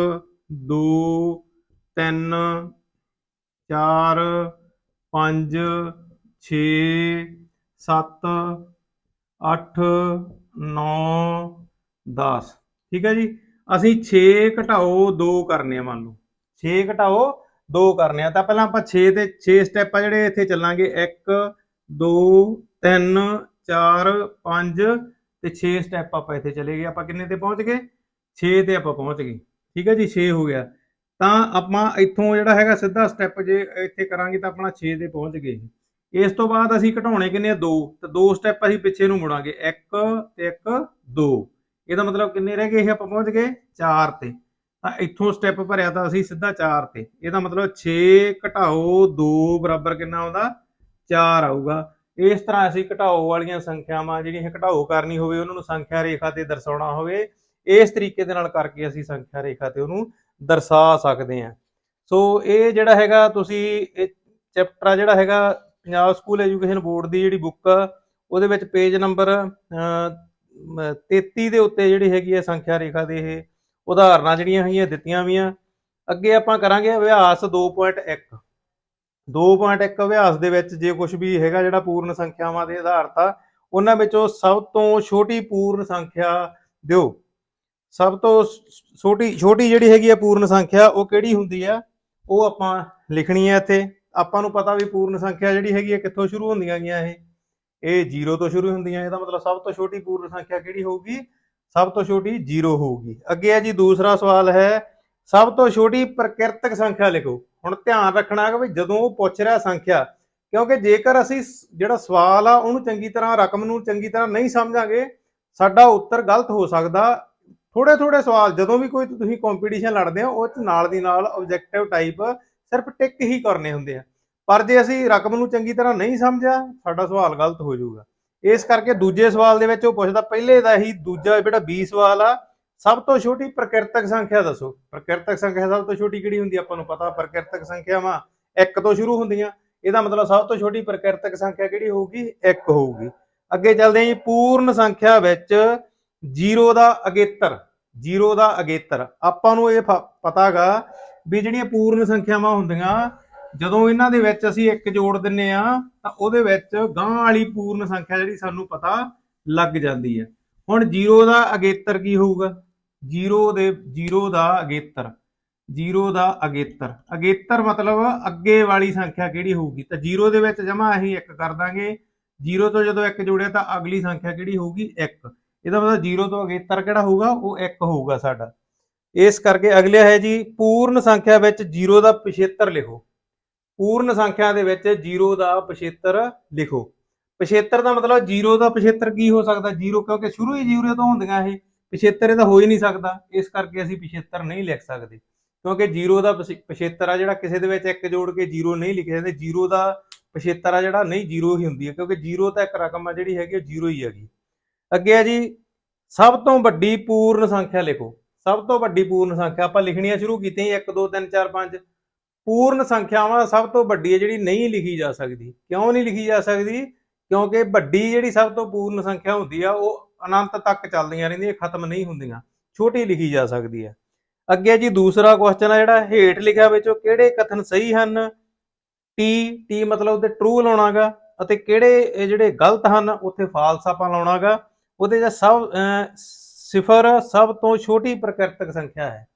2 3 4 5 6 7 8 9 10 ਠੀਕ ਹੈ ਜੀ? ਅਸੀਂ 6 ਘਟਾਓ 2 ਕਰਨੇ ਆ ਮੰਨ ਲਓ। 6 ਘਟਾਓ 2 ਕਰਨੇ ਆ। ਤਾਂ ਪਹਿਲਾਂ ਆਪਾਂ 6 ਤੇ 6 ਸਟੈਪ ਆ ਜਿਹੜੇ ਇੱਥੇ ਚੱਲਾਂਗੇ। 1 2 3 4 5 ਤੇ 6 ਸਟੈਪ ਆਪਾਂ ਇੱਥੇ ਚਲੇ ਗਏ। ਆਪਾਂ ਕਿੰਨੇ ਤੇ ਪਹੁੰਚ ਗਏ? 6 ਤੇ ਆਪਾਂ ਪਹੁੰਚ ਗਏ। ਠੀਕ ਹੈ ਜੀ? 6 ਹੋ ਗਿਆ। ਤਾਂ ਆਪਾਂ ਇੱਥੋਂ ਜਿਹੜਾ ਹੈਗਾ ਸਿੱਧਾ ਸਟੈਪ ਜੇ ਇੱਥੇ ਕਰਾਂਗੇ ਤਾਂ ਆਪਣਾ 6 ਤੇ ਪਹੁੰਚ ਗਏ। ਇਸ ਤੋਂ ਬਾਅਦ ਅਸੀਂ ਘਟਾਉਣੇ ਕਿੰਨੇ ਆ? 2 ਤਾਂ ਦੋ ਸਟੈਪ ਅਸੀਂ ਪਿੱਛੇ ਨੂੰ ਮੁੜਾਂਗੇ। 1 ਤੇ 1 2 ਇਹਦਾ ਮਤਲਬ ਕਿੰਨੇ ਰਹਿ ਗਏ ਇਹ ਆਪਾਂ ਪਹੁੰਚ ਗਏ? 4 ਤੇ। ਤਾਂ ਇੱਥੋਂ ਸਟੈਪ ਭਰਿਆ ਤਾਂ ਅਸੀਂ ਸਿੱਧਾ 4 ਤੇ। ਇਹਦਾ ਮਤਲਬ 6 ਘਟਾਓ 2 ਬਰਾਬਰ ਕਿੰਨਾ ਆਉਂਦਾ? 4 ਆਊਗਾ। ਇਸ ਤਰ੍ਹਾਂ ਅਸੀਂ ਘਟਾਓ ਵਾਲੀਆਂ ਸੰਖਿਆਵਾਂ ਜਿਹੜੀਆਂ ਘਟਾਓ ਕਰਨੀ ਹੋਵੇ, ਉਹਨਾਂ ਨੂੰ ਸੰਖਿਆ ਰੇਖਾ ਤੇ ਦਰਸਾਉਣਾ ਹੋਵੇ। ਇਸ ਤਰੀਕੇ ਦੇ ਨਾਲ ਕਰਕੇ ਅਸੀਂ ਸੰਖਿਆ ਰੇਖਾ ਤੇ ਉਹਨੂੰ ਦਰਸਾ ਸਕਦੇ ਹਾਂ। ਸੋ ਇਹ ਜਿਹੜਾ ਹੈਗਾ, ਤੁਸੀਂ ਇਹ ਚੈਪਟਰ ਆ ਜਿਹੜਾ ਹੈਗਾ, ਪੰਜਾਬ ਸਕੂਲ ਐਜੂਕੇਸ਼ਨ ਬੋਰਡ ਦੀ ਜਿਹੜੀ ਬੁੱਕ ਆ, ਉਹਦੇ ਵਿੱਚ ਪੇਜ ਨੰਬਰ 33 ਦੇ ਉੱਤੇ ਜਿਹੜੀ ਹੈਗੀ ਹੈ ਸੰਖਿਆ ਰੇਖਾ ਦੇ ਇਹ ਉਦਾਹਰਨਾਂ ਜਿਹੜੀਆਂ ਹੈਗੀਆਂ, ਦਿੱਤੀਆਂ ਵੀਆਂ ਅੱਗੇ ਆਪਾਂ ਕਰਾਂਗੇ ਅਭਿਆਸ 2.1 2.1 ਅਭਿਆਸ ਦੇ ਵਿੱਚ ਜੇ ਕੁਝ ਵੀ ਹੈਗਾ ਜਿਹੜਾ ਪੂਰਨ ਸੰਖਿਆਵਾਂ ਦੇ ਆਧਾਰਿਤ ਆ ਉਹਨਾਂ ਵਿੱਚੋਂ ਸਭ ਤੋਂ ਛੋਟੀ ਪੂਰਨ ਸੰਖਿਆ ਦਿਓ। ਸਭ ਤੋਂ ਛੋਟੀ ਛੋਟੀ ਜਿਹੜੀ ਹੈਗੀ ਆ ਪੂਰਨ ਸੰਖਿਆ ਉਹ ਕਿਹੜੀ ਹੁੰਦੀ ਆ ਉਹ ਆਪਾਂ ਲਿਖਣੀ ਹੈ ਇੱਥੇ। ਆਪਾਂ ਨੂੰ ਪਤਾ ਵੀ ਪੂਰਨ ਸੰਖਿਆ ਜਿਹੜੀ ਹੈਗੀ ਆ ਕਿੱਥੋਂ ਸ਼ੁਰੂ ਹੁੰਦੀਆਂ ਗਈਆਂ ਇਹ। ਇਹ 0 ਤੋਂ ਸ਼ੁਰੂ ਹੁੰਦੀਆਂ, ਇਹਦਾ ਮਤਲਬ ਸਭ ਤੋਂ ਛੋਟੀ ਪੂਰਨ ਸੰਖਿਆ ਕਿਹੜੀ ਹੋਊਗੀ? ਸਭ ਤੋਂ ਛੋਟੀ 0 ਹੋਊਗੀ। ਅੱਗੇ ਹੈ ਜੀ, ਦੂਸਰਾ ਸਵਾਲ ਹੈ, ਸਭ ਤੋਂ ਛੋਟੀ ਪ੍ਰਕਿਰਤਕ ਸੰਖਿਆ ਲਿਖੋ। ਹੁਣ ਧਿਆਨ ਰੱਖਣਾ ਕਿ ਵੀ ਜਦੋਂ ਉਹ ਪੁੱਛ ਰਿਹਾ ਸੰਖਿਆ, ਕਿਉਂਕਿ ਜੇਕਰ ਅਸੀਂ ਜਿਹੜਾ ਸਵਾਲ ਆ, ਉਹਨੂੰ ਚੰਗੀ ਤਰ੍ਹਾਂ, ਰਕਮ ਨੂੰ ਚੰਗੀ ਤਰ੍ਹਾਂ ਨਹੀਂ ਸਮਝਾਂਗੇ, ਸਾਡਾ ਉੱਤਰ ਗਲਤ ਹੋ ਸਕਦਾ। ਥੋੜੇ ਥੋੜੇ ਸਵਾਲ, ਜਦੋਂ ਵੀ ਕੋਈ ਤੁਸੀਂ ਕੰਪੀਟੀਸ਼ਨ ਲੜਦੇ ਹੋ, ਉਹ ਚ ਨਾਲ ਦੀ ਨਾਲ ਆਬਜੈਕਟਿਵ ਟਾਈਪ ਸਿਰਫ ਟਿਕ ਹੀ ਕਰਨੇ ਹੁੰਦੇ ਆ। ਪਰ ਜੇ ਅਸੀਂ ਰਕਮ ਨੂੰ ਚੰਗੀ ਤਰ੍ਹਾਂ ਨਹੀਂ ਸਮਝਿਆ, ਸਾਡਾ ਸਵਾਲ ਗਲਤ ਹੋ ਜਾਊਗਾ। ਇਸ ਕਰਕੇ ਦੂਜੇ ਸਵਾਲ ਦੇ ਵਿੱਚ ਉਹ ਪੁੱਛਦਾ, ਪਹਿਲੇ ਦਾ ਹੀ ਦੂਜਾ ਜਿਹੜਾ 20 ਸਵਾਲ ਆ। ਸਭ ਤੋਂ ਛੋਟੀ ਪ੍ਰਕਿਰਤਕ ਸੰਖਿਆ ਦੱਸੋ। ਪ੍ਰਕਿਰਤਕ ਸੰਖਿਆ ਸਭ ਤੋਂ ਛੋਟੀ ਕਿਹੜੀ ਹੁੰਦੀ ਆ? ਆਪਾਂ ਨੂੰ ਪਤਾ, ਪ੍ਰਕਿਰਤਕ ਸੰਖਿਆਵਾਂ 1 ਤੋਂ ਸ਼ੁਰੂ ਹੁੰਦੀਆਂ। ਇਹਦਾ ਮਤਲਬ ਸਭ ਤੋਂ ਛੋਟੀ ਪ੍ਰਕਿਰਤਕ ਸੰਖਿਆ ਕਿਹੜੀ ਹੋਊਗੀ? 1 ਹੋਊਗੀ। ਅੱਗੇ ਚੱਲਦੇ ਹਾਂ ਜੀ, ਪੂਰਨ ਸੰਖਿਆ ਵਿੱਚ 0 ਦਾ ਅਗੇਤਰ 0 ਦਾ ਅਗੇਤਰ। ਆਪਾਂ ਨੂੰ ਇਹ ਪ- ਪਤਾਗਾ ਵੀ ਜਿਹੜੀਆਂ ਪੂਰਨ ਸੰਖਿਆਵਾਂ ਹੁੰਦੀਆਂ ਜਦੋਂ ਇਹਨਾਂ ਦੇ ਵਿੱਚ ਅਸੀਂ ਇੱਕ ਜੋੜ ਦਿੰਨੇ ਆ, ਤਾਂ ਉਹਦੇ ਵਿੱਚ ਗਾਂ ਵਾਲੀ ਪੂਰਨ ਸੰਖਿਆ ਜਿਹੜੀ ਸਾਨੂੰ ਪਤਾ ਲੱਗ ਜਾਂਦੀ ਹੈ। ਹੁਣ 0 ਦਾ ਅਗੇਤਰ ਕੀ ਹੋਊਗਾ? 0 ਦੇ 0 ਦਾ ਅਗੇਤਰ। 0 ਦਾ ਅਗੇਤਰ। ਅਗੇਤਰ ਮਤਲਬ ਅੱਗੇ ਵਾਲੀ ਸੰਖਿਆ ਕਿਹੜੀ ਹੋਊਗੀ? ਤਾਂ 0 ਦੇ ਵਿੱਚ ਜਮਾ ਅਸੀਂ 1 ਕਰ ਦਾਂਗੇ। 0 ਤੋਂ ਜਦੋਂ 1 ਜੋੜਿਆ, ਤਾਂ ਅਗਲੀ ਸੰਖਿਆ ਕਿਹੜੀ ਹੋਊਗੀ? 1 ਇਹਦਾ ਮਤਲਬ 0 ਤੋਂ ਅਗੇਤਰ ਕਿਹੜਾ ਹੋਊਗਾ? ਉਹ 1 ਹੋਊਗਾ ਸਾਡਾ। ਇਸ ਕਰਕੇ ਅਗਲੇ ਹੈ ਜੀ, ਪੂਰਨ ਸੰਖਿਆ ਵਿੱਚ 0 ਦਾ ਪਿਛੇਤਰ ਲਿਖੋ। ਪੂਰਨ ਸੰਖਿਆ ਦੇ ਵਿੱਚ 0 ਦਾ ਪਿਛੇਤਰ ਲਿਖੋ। ਪਿਛੇਤਰ ਦਾ ਮਤਲਬ 0 ਦਾ ਪਿਛੇਤਰ ਕੀ ਹੋ ਸਕਦਾ? 0 ਕਿਉਂਕਿ ਸ਼ੁਰੂ ਹੀ 0 ਤੋਂ ਹੁੰਦੀਆਂ ਇਹ। ਪਿਛੇਤਰ ਇਹਦਾ ਹੋ ਹੀ ਨਹੀਂ ਸਕਦਾ। ਇਸ ਕਰਕੇ ਅਸੀਂ ਪਿਛੇਤਰ ਨਹੀਂ ਲਿਖ ਸਕਦੇ। ਕਿਉਂਕਿ 0 ਦਾ ਪਿਛ- ਪਿਛੇਤਰ ਆ ਜਿਹੜਾ ਕਿਸੇ ਦੇ ਵਿੱਚ ਇੱਕ ਜੋੜ ਕੇ 0 ਨਹੀਂ ਲਿਖਿਆ ਜਾਂਦਾ। 0 ਦਾ ਪਿਛੇਤਰ ਆ ਜਿਹੜਾ ਨਹੀਂ 0 ਹੀ ਹੁੰਦੀ ਹੈ। ਕਿਉਂਕਿ 0 ਤਾਂ ਇੱਕ ਰਕਮ ਆ ਜਿਹੜੀ ਹੈਗੀ, ਉਹ 0 ਹੀ ਹੈਗੀ। ਅੱਗੇ ਆ ਜੀ, ਸਭ ਤੋਂ ਵੱਡੀ ਪੂਰਨ ਸੰਖਿਆ ਲਿਖੋ। ਸਭ ਤੋਂ ਵੱਡੀ ਪੂਰਨ ਸੰਖਿਆ ਆਪਾਂ ਲਿਖਣੀਆਂ ਸ਼ੁਰੂ ਕੀਤੀਆਂ 1 2 3 4 5 ਪੂਰਨ ਸੰਖਿਆਵਾਂ ਸਭ ਤੋਂ ਵੱਡੀ ਹੈ ਜਿਹੜੀ ਨਹੀਂ ਲਿਖੀ ਜਾ ਸਕਦੀ। ਕਿਉਂ ਨਹੀਂ ਲਿਖੀ ਜਾ ਸਕਦੀ? ਕਿਉਂਕਿ ਵੱਡੀ ਜਿਹੜੀ ਸਭ ਤੋਂ ਪੂਰਨ ਸੰਖਿਆ ਹੁੰਦੀ ਆ, ਉਹ ਅਨੰਤ ਤੱਕ ਚੱਲਦੀਆਂ ਰਹਿੰਦੀਆਂ, ਖਤਮ ਨਹੀਂ ਹੁੰਦੀਆਂ। ਛੋਟੀ ਲਿਖੀ ਜਾ ਸਕਦੀ ਹੈ। ਅੱਗੇ ਜੀ ਦੂਸਰਾ ਕੁਐਸਚਨ ਆ ਜਿਹੜਾ, ਹੇਠ ਲਿਖਿਆ ਵਿੱਚੋਂ ਕਿਹੜੇ ਕਥਨ ਸਹੀ ਹਨ? ਟੀ ਟੀ ਮਤਲਬ ਉਹਦੇ ਟਰੂ ਲਾਉਣਾਗਾ ਅਤੇ ਕਿਹੜੇ ਜਿਹੜੇ ਗਲਤ ਹਨ, ਉੱਥੇ ਫਾਲਸ ਆਪਾਂ ਲਾਉਣਾਗਾ। ਉਹਦੇ ਜਾਂ ਸਭ ਸਿਫਰ ਸਭ ਤੋਂ ਛੋਟੀ ਪ੍ਰਕਿਰਤਕ ਸੰਖਿਆ ਹੈ।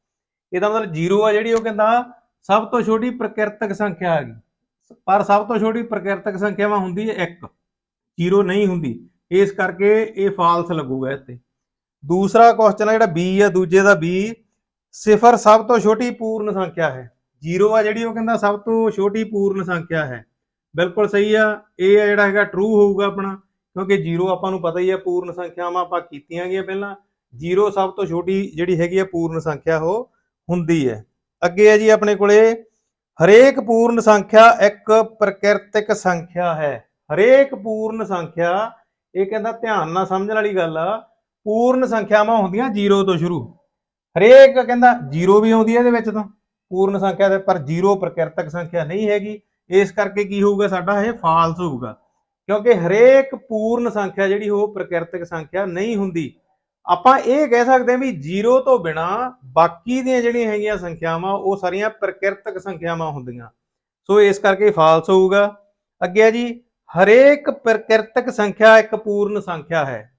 ਇਹਦਾ ਮਤਲਬ 0 ਆ ਜਿਹੜੀ ਉਹ ਕਹਿੰਦਾ ਸਭ ਤੋਂ ਛੋਟੀ ਪ੍ਰਕਿਰਤਕ ਸੰਖਿਆ ਹੈਗੀ ਪਰ ਸਭ ਤੋਂ ਛੋਟੀ ਪ੍ਰਕਿਰਤਕ ਸੰਖਿਆਵਾਂ ਹੁੰਦੀ ਹੈ 1 0 ਨਹੀਂ ਹੁੰਦੀ। ਇਸ ਕਰਕੇ ਇਹ ਫਾਲਸ ਲੱਗੂਗਾ ਇੱਥੇ। ਦੂਸਰਾ ਕੁਐਸਚਨ ਆ ਜਿਹੜਾ B ਆ, ਦੂਜੇ ਦਾ B ਸਿਫਰ ਸਭ ਤੋਂ ਛੋਟੀ ਪੂਰਨ ਸੰਖਿਆ ਹੈ। 0 ਆ ਜਿਹੜੀ, ਉਹ ਕਹਿੰਦਾ ਸਭ ਤੋਂ ਛੋਟੀ ਪੂਰਨ ਸੰਖਿਆ ਹੈ। ਬਿਲਕੁਲ ਸਹੀ ਆ। ਇਹ ਆ ਜਿਹੜਾ ਹੈਗਾ ਟਰੂ ਹੋਊਗਾ ਆਪਣਾ। ਕਿਉਂਕਿ 0 ਆਪਾਂ ਨੂੰ ਪਤਾ ਹੀ ਆ, ਪੂਰਨ ਸੰਖਿਆਵਾਂ ਆਪਾਂ ਕੀਤੀਆਂ ਗਈਆਂ ਪਹਿਲਾਂ। 0 ਸਭ ਤੋਂ ਛੋਟੀ ਜਿਹੜੀ ਹੈਗੀ ਆ, ਪੂਰਨ ਸੰਖਿਆ ਉਹ ਹੁੰਦੀ ਹੈ। ਅੱਗੇ ਹੈ ਜੀ ਆਪਣੇ ਕੋਲੇ, ਹਰੇਕ ਪੂਰਨ ਸੰਖਿਆ ਇੱਕ ਪ੍ਰਕਿਰਤਿਕ ਸੰਖਿਆ ਹੈ। ਹਰੇਕ ਪੂਰਨ ਸੰਖਿਆ, ਇਹ ਕਹਿੰਦਾ ਧਿਆਨ ਨਾਲ ਸਮਝਣ ਵਾਲੀ ਗੱਲ ਆ, ਪੂਰਨ ਸੰਖਿਆਵਾਂ ਹੁੰਦੀਆਂ 0 ਤੋਂ ਸ਼ੁਰੂ। ਹਰੇਕ ਕਹਿੰਦਾ 0 ਵੀ ਆਉਂਦੀ ਹੈ ਇਹਦੇ ਵਿੱਚ ਤਾਂ, ਪੂਰਨ ਸੰਖਿਆ ਦੇ, ਪਰ 0 ਪ੍ਰਕਿਰਤਿਕ ਸੰਖਿਆ ਨਹੀਂ ਹੈਗੀ। ਇਸ ਕਰਕੇ ਕੀ ਹੋਊਗਾ ਸਾਡਾ, ਇਹ ਫਾਲਸ ਹੋਊਗਾ। ਕਿਉਂਕਿ ਹਰੇਕ ਪੂਰਨ ਸੰਖਿਆ ਜਿਹੜੀ ਉਹ ਪ੍ਰਕਿਰਤਿਕ ਸੰਖਿਆ ਨਹੀਂ ਹੁੰਦੀ। ਆਪਾਂ ਇਹ ਕਹਿ ਸਕਦੇ ਹਾਂ ਵੀ 0 ਤੋਂ ਬਿਨਾ ਬਾਕੀ ਦੀਆਂ ਜਿਹੜੀਆਂ ਹੈਗੀਆਂ ਸੰਖਿਆਵਾਂ, ਉਹ ਸਾਰੀਆਂ ਪ੍ਰਕਿਰਤਕ ਸੰਖਿਆਵਾਂ ਹੁੰਦੀਆਂ। ਸੋ ਇਸ ਕਰਕੇ ਫਾਲਸ ਹੋਊਗਾ। ਅੱਗੇ ਹੈ ਜੀ, ਹਰੇਕ ਪ੍ਰਕਿਰਤਕ ਸੰਖਿਆ ਇੱਕ ਪੂਰਨ ਸੰਖਿਆ ਹੈ।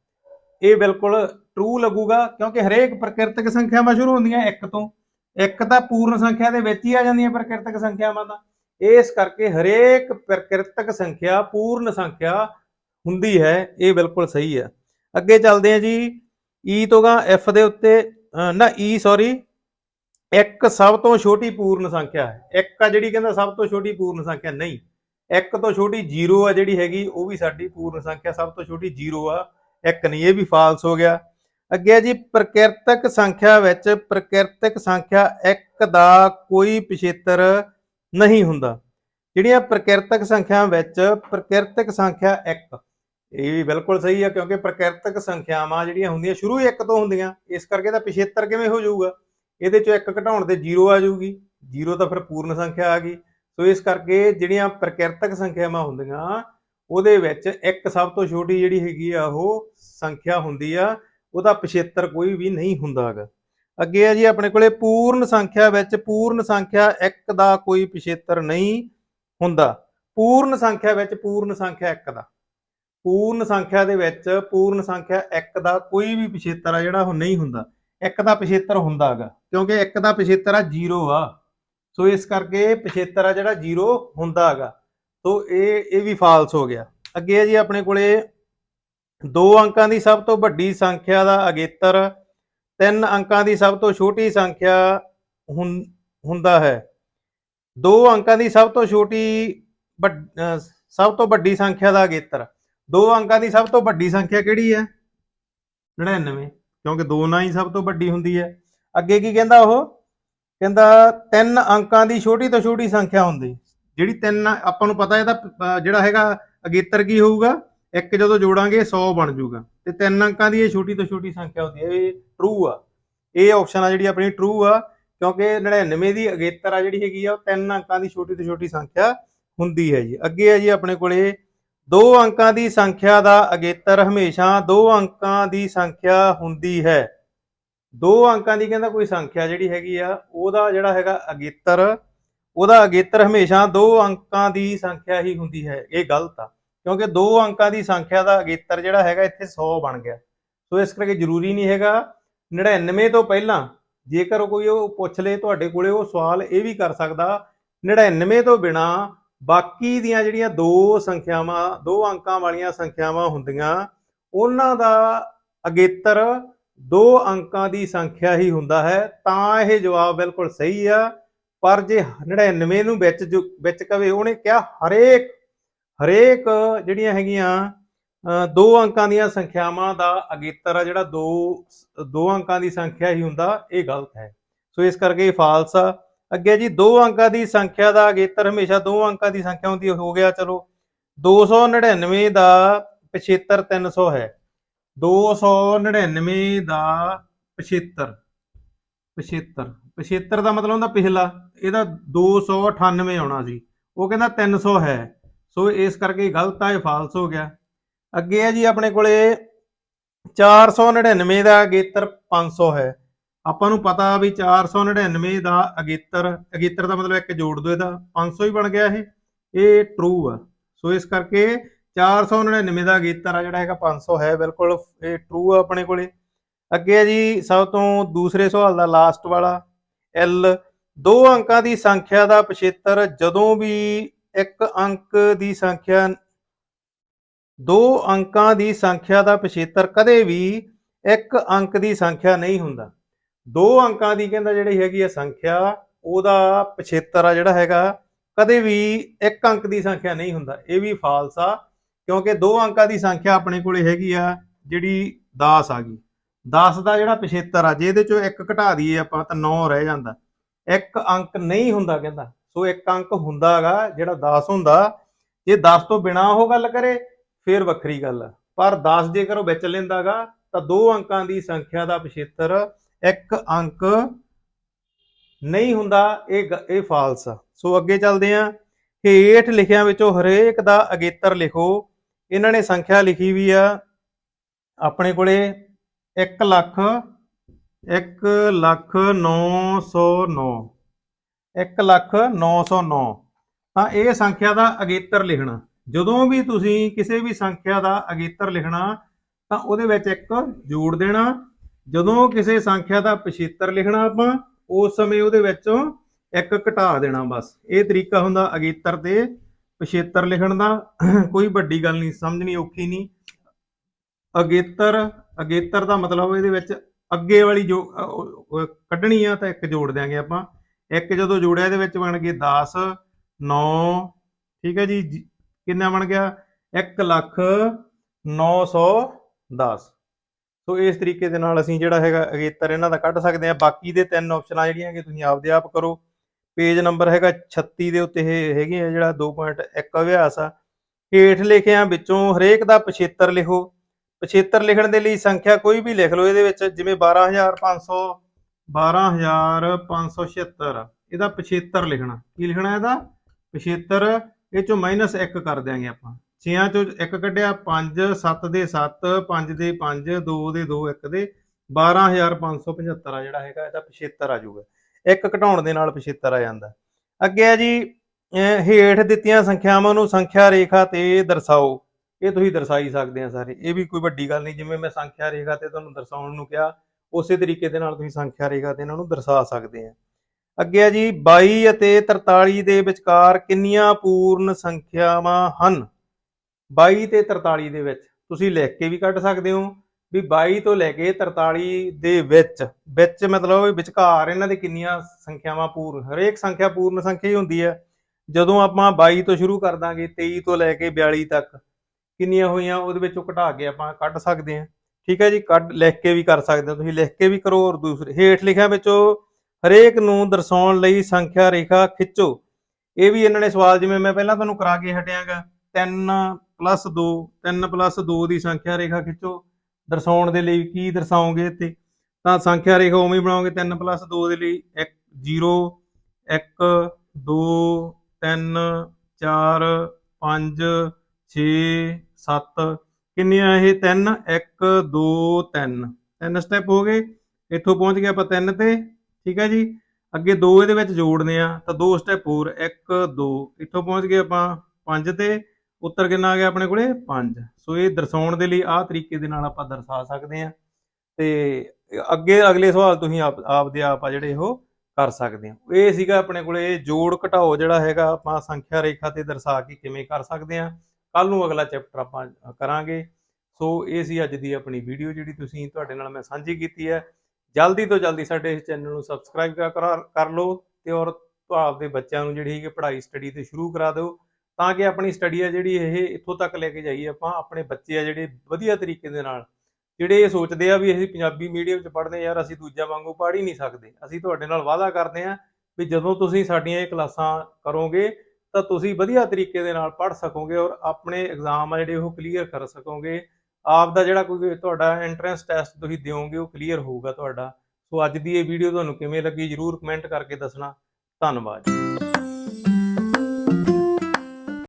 ਇਹ ਬਿਲਕੁਲ ਟਰੂ ਲੱਗੂਗਾ, ਕਿਉਂਕਿ ਹਰੇਕ ਪ੍ਰਕਿਰਤਕ ਸੰਖਿਆਵਾਂ ਸ਼ੁਰੂ ਹੁੰਦੀਆਂ ਇੱਕ ਤੋਂ। ਇੱਕ ਤਾਂ ਪੂਰਨ ਸੰਖਿਆ ਦੇ ਵਿੱਚ ਹੀ ਆ ਜਾਂਦੀਆਂ ਪ੍ਰਕਿਰਤਕ ਸੰਖਿਆਵਾਂ ਦਾ ਇਸ ਕਰਕੇ ਹਰੇਕ ਪ੍ਰਕਿਰਤਕ ਸੰਖਿਆ ਪੂਰਨ ਸੰਖਿਆ ਹੁੰਦੀ ਹੈ, ਇਹ ਬਿਲਕੁਲ ਸਹੀ ਹੈ। ਅੱਗੇ ਚੱਲਦੇ ਹਾਂ ਜੀ ਈ ਤੋਂ ਗਾ ਐਫ ਦੇ ਉੱਤੇ ਨਾ e, ਈ ਸੌਰੀ ਇੱਕ ਸਭ ਤੋਂ ਛੋਟੀ ਪੂਰਨ ਸੰਖਿਆ ਹੈ। ਇੱਕ ਆ ਜਿਹੜੀ ਕਹਿੰਦਾ ਸਭ ਤੋਂ ਛੋਟੀ ਪੂਰਨ ਸੰਖਿਆ, ਨਹੀਂ। ਇੱਕ ਤੋਂ ਛੋਟੀ 0 ਆ ਜਿਹੜੀ ਹੈਗੀ, ਉਹ ਵੀ ਸਾਡੀ ਪੂਰਨ ਸੰਖਿਆ, ਸਭ ਤੋਂ ਛੋਟੀ 0 ਆ। ਇੱਕ ਨਹੀਂ, ਇਹ ਵੀ ਫਾਲਸ ਹੋ ਗਿਆ। ਅੱਗੇ ਜੀ, ਪ੍ਰਕਿਰਤਕ ਸੰਖਿਆ ਵਿੱਚ ਪ੍ਰਕਿਰਤਕ ਸੰਖਿਆ 1 ਦਾ ਕੋਈ ਪਿਛੇਤਰ ਨਹੀਂ ਹੁੰਦਾ। ਜਿਹੜੀਆਂ ਪ੍ਰਕਿਰਤਕ ਸੰਖਿਆ ਵਿੱਚ ਪ੍ਰਕਿਰਤਕ ਸੰਖਿਆ 1 ਇਹ ਵੀ ਬਿਲਕੁਲ ਸਹੀ ਆ, ਕਿਉਂਕਿ ਪ੍ਰਕਿਰਤਕ ਸੰਖਿਆਵਾਂ ਜਿਹੜੀਆਂ ਹੁੰਦੀਆਂ ਸ਼ੁਰੂ ਹੀ ਇੱਕ ਤੋਂ ਹੁੰਦੀਆਂ, ਇਸ ਕਰਕੇ ਤਾਂ ਪਿਛੇਤਰ ਕਿਵੇਂ ਹੋ ਜਾਊਗਾ? ਇਹਦੇ ਚੋਂ ਇੱਕ ਘਟਾਉਣ ਤੇ 0 ਆ ਜਾਊਗੀ 0 ਤਾਂ ਫਿਰ ਪੂਰਨ ਸੰਖਿਆ ਆ ਗਈ। ਸੋ ਇਸ ਕਰਕੇ ਜਿਹੜੀਆਂ ਪ੍ਰਕਿਰਤਕ ਸੰਖਿਆਵਾਂ ਹੁੰਦੀਆਂ, ਉਹਦੇ ਵਿੱਚ ਇੱਕ ਸਭ ਤੋਂ ਛੋਟੀ ਜਿਹੜੀ ਹੈਗੀ ਆ, ਉਹ ਸੰਖਿਆ ਹੁੰਦੀ ਆ, ਉਹਦਾ ਪਿਛੇਤਰ ਕੋਈ ਵੀ ਨਹੀਂ ਹੁੰਦਾ ਹੈਗਾ। ਅੱਗੇ ਆ ਜੀ, ਆਪਣੇ ਕੋਲੇ ਪੂਰਨ ਸੰਖਿਆ ਵਿੱਚ ਪੂਰਨ ਸੰਖਿਆ 1 ਦਾ ਕੋਈ ਪਿਛੇਤਰ ਨਹੀਂ ਹੁੰਦਾ। ਪੂਰਨ ਸੰਖਿਆ ਵਿੱਚ ਪੂਰਨ ਸੰਖਿਆ 1 ਦਾ। ਪੂਰਨ ਸੰਖਿਆ ਦੇ ਵਿੱਚ ਪੂਰਨ ਸੰਖਿਆ 1 ਦਾ ਕੋਈ ਵੀ ਪਿਛੇਤਰ ਆ ਜਿਹੜਾ ਉਹ ਨਹੀਂ ਹੁੰਦਾ। ਇੱਕ ਦਾ ਪਿਛੇਤਰ ਹੁੰਦਾ ਹੈਗਾ ਕਿਉਂਕਿ ਇੱਕ ਦਾ ਪਿਛੇਤਰ ਆ 0 ਆ। ਸੋ ਇਸ ਕਰਕੇ ਪਿਛੇਤਰ ਆ ਜਿਹੜਾ 0 ਹੁੰਦਾ ਹੈਗਾ ਸੋ ਇਹ ਇਹ ਵੀ ਫਾਲਸ ਹੋ ਗਿਆ। ਅੱਗੇ ਹੈ ਜੀ ਆਪਣੇ ਕੋਲੇ ਦੋ ਅੰਕਾਂ ਦੀ ਸਭ ਤੋਂ ਵੱਡੀ ਸੰਖਿਆ ਦਾ ਅਗੇਤਰ, ਤਿੰਨ ਅੰਕਾਂ ਦੀ ਸਭ ਤੋਂ ਛੋਟੀ ਸੰਖਿਆ ਹੁੰ- ਹੁੰਦਾ ਹੈ। ਦੋ ਅੰਕਾਂ ਦੀ ਸਭ ਤੋਂ ਛੋਟੀ ਵੱਡ- ਅਹ ਸਭ ਤੋਂ ਵੱਡੀ ਸੰਖਿਆ ਦਾ ਅਗੇਤਰ। ਦੋ ਅੰਕਾਂ ਦੀ ਸਭ ਤੋਂ ਵੱਡੀ ਸੰਖਿਆ ਕਿਹੜੀ ਹੈ? 99 ਕਿਉਂਕਿ ਦੋ ਨਾਲ ਹੀ ਸਭ ਤੋਂ ਵੱਡੀ ਹੁੰਦੀ ਹੈ। ਅੱਗੇ ਕੀ ਕਹਿੰਦਾ ਉਹ? ਕਹਿੰਦਾ ਤਿੰਨ ਅੰਕਾਂ ਦੀ ਛੋਟੀ ਤੋਂ ਛੋਟੀ ਸੰਖਿਆ ਹੁੰਦੀ। ਜਿਹੜੀ ਤਿੰਨ ਆਪਾਂ ਨੂੰ ਪਤਾ ਇਹਦਾ ਜਿਹੜਾ ਹੈਗਾ ਅਗੇਤਰ ਕੀ ਹੋਊਗਾ? ਇੱਕ ਜਦੋਂ ਜੋੜਾਂਗੇ 100 ਬਣ ਜਾਊਗਾ। ਤੇ ਤਿੰਨ ਅੰਕਾਂ ਦੀ ਇਹ ਛੋਟੀ ਤੋਂ ਛੋਟੀ ਸੰਖਿਆ ਹੁੰਦੀ ਹੈ। ਇਹ ਟਰੂ ਆ। ਇਹ ਆਪਸ਼ਨ ਆ ਜਿਹੜੀ ਆਪਣੀ ਟਰੂ ਆ, ਕਿਉਂਕਿ 99 ਦੀ ਅਗੇਤਰ ਆ ਜਿਹੜੀ ਹੈਗੀ ਆ, ਉਹ ਤਿੰਨ ਅੰਕਾਂ ਦੀ ਛੋਟੀ ਤੋਂ ਛੋਟੀ ਸੰਖਿਆ ਹੁੰਦੀ ਹੈ ਜੀ। ਅੱਗੇ ਆ ਜੀ ਆਪਣੇ ਕੋਲੇ ਦੋ ਅੰਕਾਂ ਦੀ ਸੰਖਿਆ ਦਾ ਅਗੇਤਰ ਹਮੇਸ਼ਾ ਦੋ ਅੰਕਾਂ ਦੀ ਸੰਖਿਆ ਹੁੰਦੀ ਹੈ। ਦੋ ਅੰਕਾਂ ਦੀ ਕਹਿੰਦਾ ਕੋਈ ਸੰਖਿਆ ਜਿਹੜੀ ਹੈਗੀ ਆ, ਉਹਦਾ ਜਿਹੜਾ ਹੈਗਾ ਅਗੇਤਰ, ਉਹਦਾ ਅਗੇਤਰ ਹਮੇਸ਼ਾ ਦੋ ਅੰਕਾਂ ਦੀ ਸੰਖਿਆ ਹੀ ਹੁੰਦੀ ਹੈ। ਇਹ ਗਲਤ ਆ, ਕਿਉਂਕਿ ਦੋ ਅੰਕਾਂ ਦੀ ਸੰਖਿਆ ਦਾ ਅਗੇਤਰ ਜਿਹੜਾ ਹੈਗਾ ਇੱਥੇ 100 ਬਣ ਗਿਆ। ਸੋ ਇਸ ਕਰਕੇ ਜ਼ਰੂਰੀ ਨਹੀਂ ਹੈਗਾ। 99 ਤੋਂ ਪਹਿਲਾਂ ਜੇਕਰ ਕੋਈ ਉਹ ਪੁੱਛ ਲੇ ਤੁਹਾਡੇ ਕੋਲੇ, ਉਹ ਸਵਾਲ ਇਹ ਵੀ ਕਰ ਸਕਦਾ 99 ਤੋਂ ਬਿਨਾ ਬਾਕੀ ਦੀਆਂ ਜਿਹੜੀਆਂ ਦੋ ਸੰਖਿਆਵਾਂ ਦੋ ਅੰਕਾਂ ਵਾਲੀਆਂ ਸੰਖਿਆਵਾਂ ਹੁੰਦੀਆਂ ਉਹਨਾਂ ਦਾ ਅਗੇਤਰ ਦੋ ਅੰਕਾਂ ਦੀ ਸੰਖਿਆ ਹੀ ਹੁੰਦਾ ਹੈ। ਤਾਂ ਇਹ ਜਵਾਬ ਬਿਲਕੁਲ ਸਹੀ ਆ। ਪਰ ਜੇ 99 ਨੂੰ ਵਿੱਚ ਜੋ- ਵਿੱਚ ਕਵੇ ਉਹਨੇ ਕਿਹਾ ਹਰੇਕ ਹਰੇਕ ਜਿਹੜੀਆਂ ਹੈਗੀਆਂ ਅ, ਦੋ ਅੰਕਾਂ ਦੀਆਂ ਸੰਖਿਆਵਾਂ ਦਾ ਅਗੇਤਰ ਆ ਜਿਹੜਾ ਦੋ ਦੋ ਅੰਕਾਂ ਦੀ ਸੰਖਿਆ ਹੀ ਹੁੰਦਾ ਇਹ ਗਲਤ ਹੈ। ਸੋ ਇਸ ਕਰਕੇ ਇਹ ਫਾਲਸ ਆ। ਅੱਗੇ ਜੀ ਦੋ ਅੰਕਾਂ ਦੀ ਸੰਖਿਆ ਦਾ ਅਗੇਤਰ ਹਮੇਸ਼ਾ ਦੋ ਅੰਕਾਂ ਦੀ ਸੰਖਿਆ ਹੁੰਦੀ ਹੈ, ਹੋ ਗਿਆ ਚਲੋ। 299 ਦਾ ਪਿਛੇਤਰ 300 ਹੈ। 299 ਦਾ ਪਿਛੇਤਰ। ਪਿਛੇਤਰ। ਪਿਛੇਤਰ ਦਾ ਮਤਲਬ ਹੁੰਦਾ ਪਿਛਲਾ। ਇਹਦਾ 298 ਆਉਣਾ ਸੀ। ਉਹ ਕਹਿੰਦਾ 300 ਹੈ। ਸੋ ਇਸ ਕਰਕੇ ਗਲਤ ਆ ਇਹ ਫਾਲਸ ਹੋ ਗਿਆ। ਅੱਗੇ ਹੈ ਜੀ ਆਪਣੇ ਕੋਲੇ 499 ਦਾ ਅਗੇਤਰ 500 ਹੈ। ਆਪਾਂ ਨੂੰ ਪਤਾ ਵੀ 499 ਦਾ ਅਗੇਤਰ ਅਗੇਤਰ ਦਾ ਮਤਲਬ ਇੱਕ ਜੋੜ ਦੋ ਇਹਦਾ 500 ਹੀ ਬਣ ਗਿਆ ਇਹ ਇਹ ਟਰੂ ਆ। ਸੋ ਇਸ ਕਰਕੇ 499 ਦਾ ਅਗੇਤਰ ਆ ਜਿਹੜਾ ਹੈਗਾ 500 ਹੈ, ਬਿਲਕੁਲ ਇਹ ਟਰੂ ਆ ਆਪਣੇ ਕੋਲੇ। ਅੱਗੇ ਹੈ ਜੀ, ਸਭ ਤੋਂ ਦੂਸਰੇ ਸਵਾਲ ਦਾ ਲਾਸਟ ਵਾਲਾ, L, ਦੋ ਅੰਕਾਂ ਦੀ ਸੰਖਿਆ ਦਾ ਪਿਛੇਤਰ ਜਦੋਂ ਵੀ ਇੱਕ ਅੰਕ ਦੀ ਸੰਖਿਆ, ਦੋ ਅੰਕਾਂ ਦੀ ਸੰਖਿਆ ਦਾ ਪਿਛੇਤਰ ਕਦੇ ਵੀ ਇੱਕ ਅੰਕ ਦੀ ਸੰਖਿਆ ਨਹੀਂ ਹੁੰਦਾ। ਦੋ ਅੰਕਾਂ ਦੀ ਕਹਿੰਦਾ ਜਿਹੜੀ ਹੈਗੀ ਆ ਸੰਖਿਆ, ਉਹਦਾ ਪਿਛੇਤਰ ਆ ਜਿਹੜਾ ਹੈਗਾ, ਕਦੇ ਵੀ ਇੱਕ ਅੰਕ ਦੀ ਸੰਖਿਆ ਨਹੀਂ ਹੁੰਦਾ। ਇਹ ਵੀ ਫਾਲਸ ਆ, ਕਿਉਂਕਿ ਦੋ ਅੰਕਾਂ ਦੀ ਸੰਖਿਆ ਆਪਣੇ ਕੋਲੇ ਹੈਗੀ ਆ, ਜਿਹੜੀ 10 ਆ ਗਈ। 10 ਦਾ ਜਿਹੜਾ ਪਿਛੇਤਰ ਆ ਜੇ ਇਹਦੇ ਚੋਂ ਇੱਕ ਘਟਾ ਦਈਏ ਆਪਾਂ ਤਾਂ 9 ਰਹਿ ਜਾਂਦਾ। ਇੱਕ ਅੰਕ ਨਹੀਂ ਹੁੰਦਾ ਕਹਿੰਦਾ। ਸੋ ਇੱਕ ਅੰਕ ਹੁੰਦਾ ਹੈਗਾ ਜਿਹੜਾ 10 ਹੁੰਦਾ, ਜੇ 10 ਤੋਂ ਬਿਨਾ ਉਹ ਗੱਲ ਕਰੇ, ਫੇਰ ਵੱਖਰੀ ਗੱਲ ਆ। ਪਰ 10 ਜੇਕਰ ਉਹ ਵਿੱਚ ਲੈਂਦਾਗਾ ਤਾਂ ਦੋ ਅੰਕਾਂ ਦੀ ਸੰਖਿਆ ਦਾ ਪਿਛੇਤਰ ਇੱਕ ਅੰਕ ਨਹੀਂ ਹੁੰਦਾ, ਇਹ ਗ- ਇਹ ਫਾਲਸ ਆ। ਸੋ ਅੱਗੇ ਚੱਲਦੇ ਆਂ। ਹੇਠ ਲਿਖਿਆਂ ਵਿੱਚੋਂ ਹਰੇਕ ਦਾ ਅਗੇਤਰ ਲਿਖੋ। ਇਹਨਾਂ ਨੇ ਸੰਖਿਆ ਲਿਖੀ ਵੀ ਆ ਆਪਣੇ ਕੋਲੇ। 1 ਲੱਖ 1 ਲੱਖ 909 1 ਲੱਖ 909 ਤਾਂ ਇਹ ਸੰਖਿਆ ਦਾ ਅਗੇਤਰ ਲਿਖਣਾ। ਜਦੋਂ ਵੀ ਤੁਸੀਂ ਕਿਸੇ ਵੀ ਸੰਖਿਆ ਦਾ ਅਗੇਤਰ ਲਿਖਣਾ, ਤਾਂ ਉਹਦੇ ਵਿੱਚ ਇੱਕ ਜੋੜ ਦੇਣਾ। ਜਦੋਂ ਕਿਸੇ ਸੰਖਿਆ ਦਾ ਪਿਛੇਤਰ ਲਿਖਣਾ ਆਪਾਂ, ਉਸ ਸਮੇਂ ਉਹਦੇ ਵਿੱਚੋਂ ਇੱਕ ਘਟਾ ਦੇਣਾ ਬਸ। ਇਹ ਤਰੀਕਾ ਹੁੰਦਾ ਅਗੇਤਰ ਤੇ ਪਿਛੇਤਰ ਲਿਖਣ ਦਾ। ਕੋਈ ਵੱਡੀ ਗੱਲ ਨਹੀਂ, ਸਮਝਣੀ ਔਖੀ ਨਹੀਂ। ਅਗੇਤਰ ਅਗੇਤਰ ਦਾ ਮਤਲਬ ਇਹਦੇ ਵਿੱਚ ਅੱਗੇ ਵਾਲੀ ਜੋ ਕੱਢਣੀ ਆ ਤਾਂ ਇੱਕ ਜੋੜ ਦਿਆਂਗੇ ਆਪਾਂ। ਇੱਕ ਜਦੋਂ ਜੋੜਿਆ ਇਹਦੇ ਵਿੱਚ ਬਣ ਗਏ 10 9 ਠੀਕ ਹੈ ਜੀ, ਜੀ- ਕਿੰਨਾ ਬਣ ਗਿਆ? 1 ਲੱਖ 910 ਸੋ ਇਸ ਤਰੀਕੇ ਦੇ ਨਾਲ ਅਸੀਂ ਜਿਹੜਾ ਹੈਗਾ ਅਗੇਤਰ ਇਹਨਾਂ ਦਾ ਕੱਢ ਸਕਦੇ ਹਾਂ। ਬਾਕੀ ਦੇ ਤਿੰਨ ਆਪਸ਼ਨਾਂ ਜਿਹੜੀਆਂ ਕਿ ਤੁਸੀਂ ਆਪਦੇ ਆਪ ਕਰੋ। ਪੇਜ ਨੰਬਰ ਹੈਗਾ 36 ਦੇ ਉੱਤੇ ਇਹ ਹੈਗੇ ਆ ਜਿਹੜਾ 2.1 ਅਭਿਆਸ ਆ। ਹੇਠ ਲਿਖਿਆਂ ਵਿੱਚੋਂ ਹਰੇਕ ਦਾ ਪਿਛੇਤਰ ਲਿਖੋ। ਪਿਛੇਤਰ ਲਿਖਣ ਦੇ ਲਈ ਸੰਖਿਆ ਕੋਈ ਵੀ ਲਿਖ ਲਓ ਇਹਦੇ ਵਿੱਚ, ਜਿਵੇਂ 12500 12576 ਇਹਦਾ ਪਿਛੇਤਰ ਲਿਖਣਾ। ਕੀ ਲਿਖਣਾ ਇਹਦਾ? ਪਿਛੇਤਰ, ਇਹ ਚੋਂ ਮਾਈਨਸ 1 ਕਰ ਦਿਆਂਗੇ ਆਪਾਂ। 6 ਚੋਂ ਇੱਕ ਕੱਢਿਆ 5 7 ਦੇ 7 5 ਦੇ 5 2 ਦੇ 2 1 ਦੇ 12575 ਆ ਜਿਹੜਾ ਹੈਗਾ, ਇਹਦਾ ਪਿਛੇਤਰ ਆ ਜਾਊਗਾ। ਇੱਕ ਘਟਾਉਣ ਦੇ ਨਾਲ ਪਿਛੇਤਰ ਆ ਜਾਂਦਾ। ਅੱਗੇ ਆ ਜੀ ਹੇਠ ਦਿੱਤੀਆਂ ਸੰਖਿਆਵਾਂ ਨੂੰ ਸੰਖਿਆ ਰੇਖਾ ਤੇ ਦਰਸਾਓ। ਇਹ ਤੁਸੀਂ ਦਰਸਾਈ ਸਕਦੇ ਆ ਸਾਰੇ। ਇਹ ਵੀ ਕੋਈ ਵੱਡੀ ਗੱਲ ਨਹੀਂ, ਜਿਵੇਂ ਮੈਂ ਸੰਖਿਆ ਰੇਖਾ ਤੇ ਤੁਹਾਨੂੰ ਦਰਸਾਉਣ ਨੂੰ ਕਿਹਾ, ਉਸੇ ਤਰੀਕੇ ਦੇ ਨਾਲ ਤੁਸੀਂ ਸੰਖਿਆ ਰੇਖਾ ਤੇ ਇਹਨਾਂ ਨੂੰ ਦਰਸਾ ਸਕਦੇ ਆ। ਅੱਗੇ ਆ ਜੀ 22 ਅਤੇ 43 ਦੇ ਵਿਚਕਾਰ ਕਿੰਨੀਆਂ ਪੂਰਨ ਸੰਖਿਆਵਾਂ ਹਨ? 22 ਤੇ 43 ਦੇ ਵਿੱਚ ਤੁਸੀਂ ਲਿਖ ਕੇ ਵੀ ਕੱਢ ਸਕਦੇ ਹੋ ਵੀ 22 ਤੋਂ ਲੈ ਕੇ 43 ਦੇ ਵਿੱਚ ਵਿੱਚ ਮਤਲਬ ਵਿਚਕਾਰ ਇਹਨਾਂ ਦੇ ਕਿੰਨੀਆਂ ਸੰਖਿਆਵਾਂ ਪੂਰਨ ਹਰੇਕ ਸੰਖਿਆ ਪੂਰਨ ਸੰਖਿਆ ਹੀ ਹੁੰਦੀ ਹੈ। ਜਦੋਂ ਆਪਾਂ 22 ਤੋਂ ਸ਼ੁਰੂ ਕਰ ਦਾਂਗੇ 23 ਤੋਂ ਲੈ ਕੇ 42 ਤੱਕ, ਕਿੰਨੀਆਂ ਹੋਈਆਂ ਉਹਦੇ ਵਿੱਚੋਂ ਘਟਾ ਕੇ ਆਪਾਂ ਕੱਢ ਸਕਦੇ ਹਾਂ। ਠੀਕ ਹੈ ਜੀ, ਕੱਢ, ਲਿਖ ਕੇ ਵੀ ਕਰ ਸਕਦੇ ਹੋ ਤੁਸੀਂ, ਲਿਖ ਕੇ ਵੀ ਕਰੋ ਔਰ ਦੂਸਰੇ, ਹੇਠ ਲਿਖਿਆ ਵਿੱਚੋਂ ਹਰੇਕ ਨੂੰ ਦਰਸਾਉਣ ਲਈ ਸੰਖਿਆ ਰੇਖਾ ਖਿੱਚੋ। ਇਹ ਵੀ ਇਹਨਾਂ ਨੇ ਸਵਾਲ ਜਿਵੇਂ ਮੈਂ ਪਹਿਲਾਂ ਤੁਹਾਨੂੰ ਕਰਾ ਕੇ ਹਟਿਆਗਾ 3 2 3 2 ਦੀ ਸੰਖਿਆ ਰੇਖਾ ਖਿੱਚੋ। ਦਰਸਾਉਣ ਦੇ ਲਈ ਕੀ ਦਰਸਾਓਗੇ ਇੱਥੇ? ਤਾਂ ਸੰਖਿਆ ਰੇਖਾ ਉਵੇਂ ਹੀ ਬਣਾਓਗੇ 3 2 ਦੇ ਲਈ 1 0 1 2 3 4 5 6 7 ਕਿੰਨੀਆਂ ਇਹ 3 1 2 3 ਤਿੰਨ ਸਟੈਪ ਹੋ ਗਏ। ਇੱਥੋਂ ਪਹੁੰਚ ਗਏ ਆਪਾਂ 3 ਤੇ। ਠੀਕ ਹੈ ਜੀ? ਅੱਗੇ 2 ਇਹਦੇ ਵਿੱਚ ਜੋੜਨੇ ਆ, ਤਾਂ ਦੋ ਸਟੈਪ ਹੋਰ। 1 2 ਇੱਥੋਂ ਪਹੁੰਚ ਗਏ ਆਪਾਂ 5 ਤੇ। ਉੱਤਰ ਕਿੰਨਾ ਆ ਗਿਆ ਆਪਣੇ ਕੋਲੇ? 5 ਸੋ ਇਹ ਦਰਸਾਉਣ ਦੇ ਲਈ ਆਹ ਤਰੀਕੇ ਦੇ ਨਾਲ ਆਪਾਂ ਦਰਸਾ ਸਕਦੇ ਆ ਤੇ ਅੱਗੇ ਅਗਲੇ ਸਵਾਲ ਤੁਸੀਂ ਆਪ, ਆਪਦੇ ਆਪ ਆ ਜਿਹੜੇ ਉਹ ਕਰ ਸਕਦੇ ਆ ਇਹ ਸੀਗਾ ਆਪਣੇ ਕੋਲੇ ਜੋੜ ਘਟਾਓ ਜਿਹੜਾ ਹੈਗਾ, ਆਪਾਂ ਸੰਖਿਆ ਰੇਖਾ ਤੇ ਦਰਸਾ ਕੇ ਕਿਵੇਂ ਕਰ ਸਕਦੇ ਆ ਕੱਲ ਨੂੰ ਅਗਲਾ ਚੈਪਟਰ ਆਪਾਂ ਕਰਾਂਗੇ। ਸੋ ਇਹ ਸੀ ਅੱਜ ਦੀ ਆਪਣੀ ਵੀਡੀਓ ਜਿਹੜੀ ਤੁਸੀਂ ਤੁਹਾਡੇ ਨਾਲ ਮੈਂ ਸਾਂਝੀ ਕੀਤੀ ਹੈ। ਜਲਦੀ ਤੋਂ ਜਲਦੀ ਸਾਡੇ ਇਸ ਚੈਨਲ ਨੂੰ ਸਬਸਕ੍ਰਾਈਬ ਕਰ ਕਰ ਲਓ ਤੇ ਔਰ ਆਪਦੇ ਬੱਚਿਆਂ ਨੂੰ ਜਿਹੜੀ ਹੈ ਪੜ੍ਹਾਈ ਸਟੱਡੀ ਤੇ ਸ਼ੁਰੂ ਕਰਾ ਦਿਓ। ਤਾਂ ਕਿ ਆਪਣੀ ਸਟੱਡੀ ਆ ਜਿਹੜੀ ਇਹ ਇੱਥੋਂ ਤੱਕ ਲੈ ਕੇ ਜਾਈਏ ਆਪਾਂ, ਆਪਣੇ ਬੱਚੇ ਆ ਜਿਹੜੇ ਵਧੀਆ ਤਰੀਕੇ ਦੇ ਨਾਲ। ਜਿਹੜੇ ਇਹ ਸੋਚਦੇ ਆ ਵੀ ਅਸੀਂ ਪੰਜਾਬੀ ਮੀਡੀਅਮ 'ਚ ਪੜ੍ਹਦੇ ਯਾਰ ਅਸੀਂ ਦੂਜਿਆਂ ਵਾਂਗੂ ਪੜ੍ਹ ਹੀ ਨਹੀਂ ਸਕਦੇ। ਅਸੀਂ ਤੁਹਾਡੇ ਨਾਲ ਵਾਅਦਾ ਕਰਦੇ ਆ ਵੀ ਜਦੋਂ ਤੁਸੀਂ ਸਾਡੀਆਂ ਇਹ ਕਲਾਸਾਂ ਕਰੋਗੇ, ਤਾਂ ਤੁਸੀਂ ਵਧੀਆ ਤਰੀਕੇ ਦੇ ਨਾਲ ਪੜ੍ਹ ਸਕੋਗੇ ਔਰ ਆਪਣੇ ਐਗਜ਼ਾਮ ਆ ਜਿਹੜੇ ਉਹ ਕਲੀਅਰ ਕਰ ਸਕੋਗੇ। ਆਪ ਦਾ ਜਿਹੜਾ ਕੋਈ ਤੁਹਾਡਾ ਐਂਟਰੈਂਸ ਟੈਸਟ ਤੁਸੀਂ ਦਿਓਗੇ, ਉਹ ਕਲੀਅਰ ਹੋਊਗਾ ਤੁਹਾਡਾ। ਸੋ ਅੱਜ ਦੀ ਇਹ ਵੀਡੀਓ ਤੁਹਾਨੂੰ ਕਿਵੇਂ ਲੱਗੀ, ਜਰੂਰ ਕਮੈਂਟ ਕਰਕੇ ਦੱਸਣਾ। ਧੰਨਵਾਦ।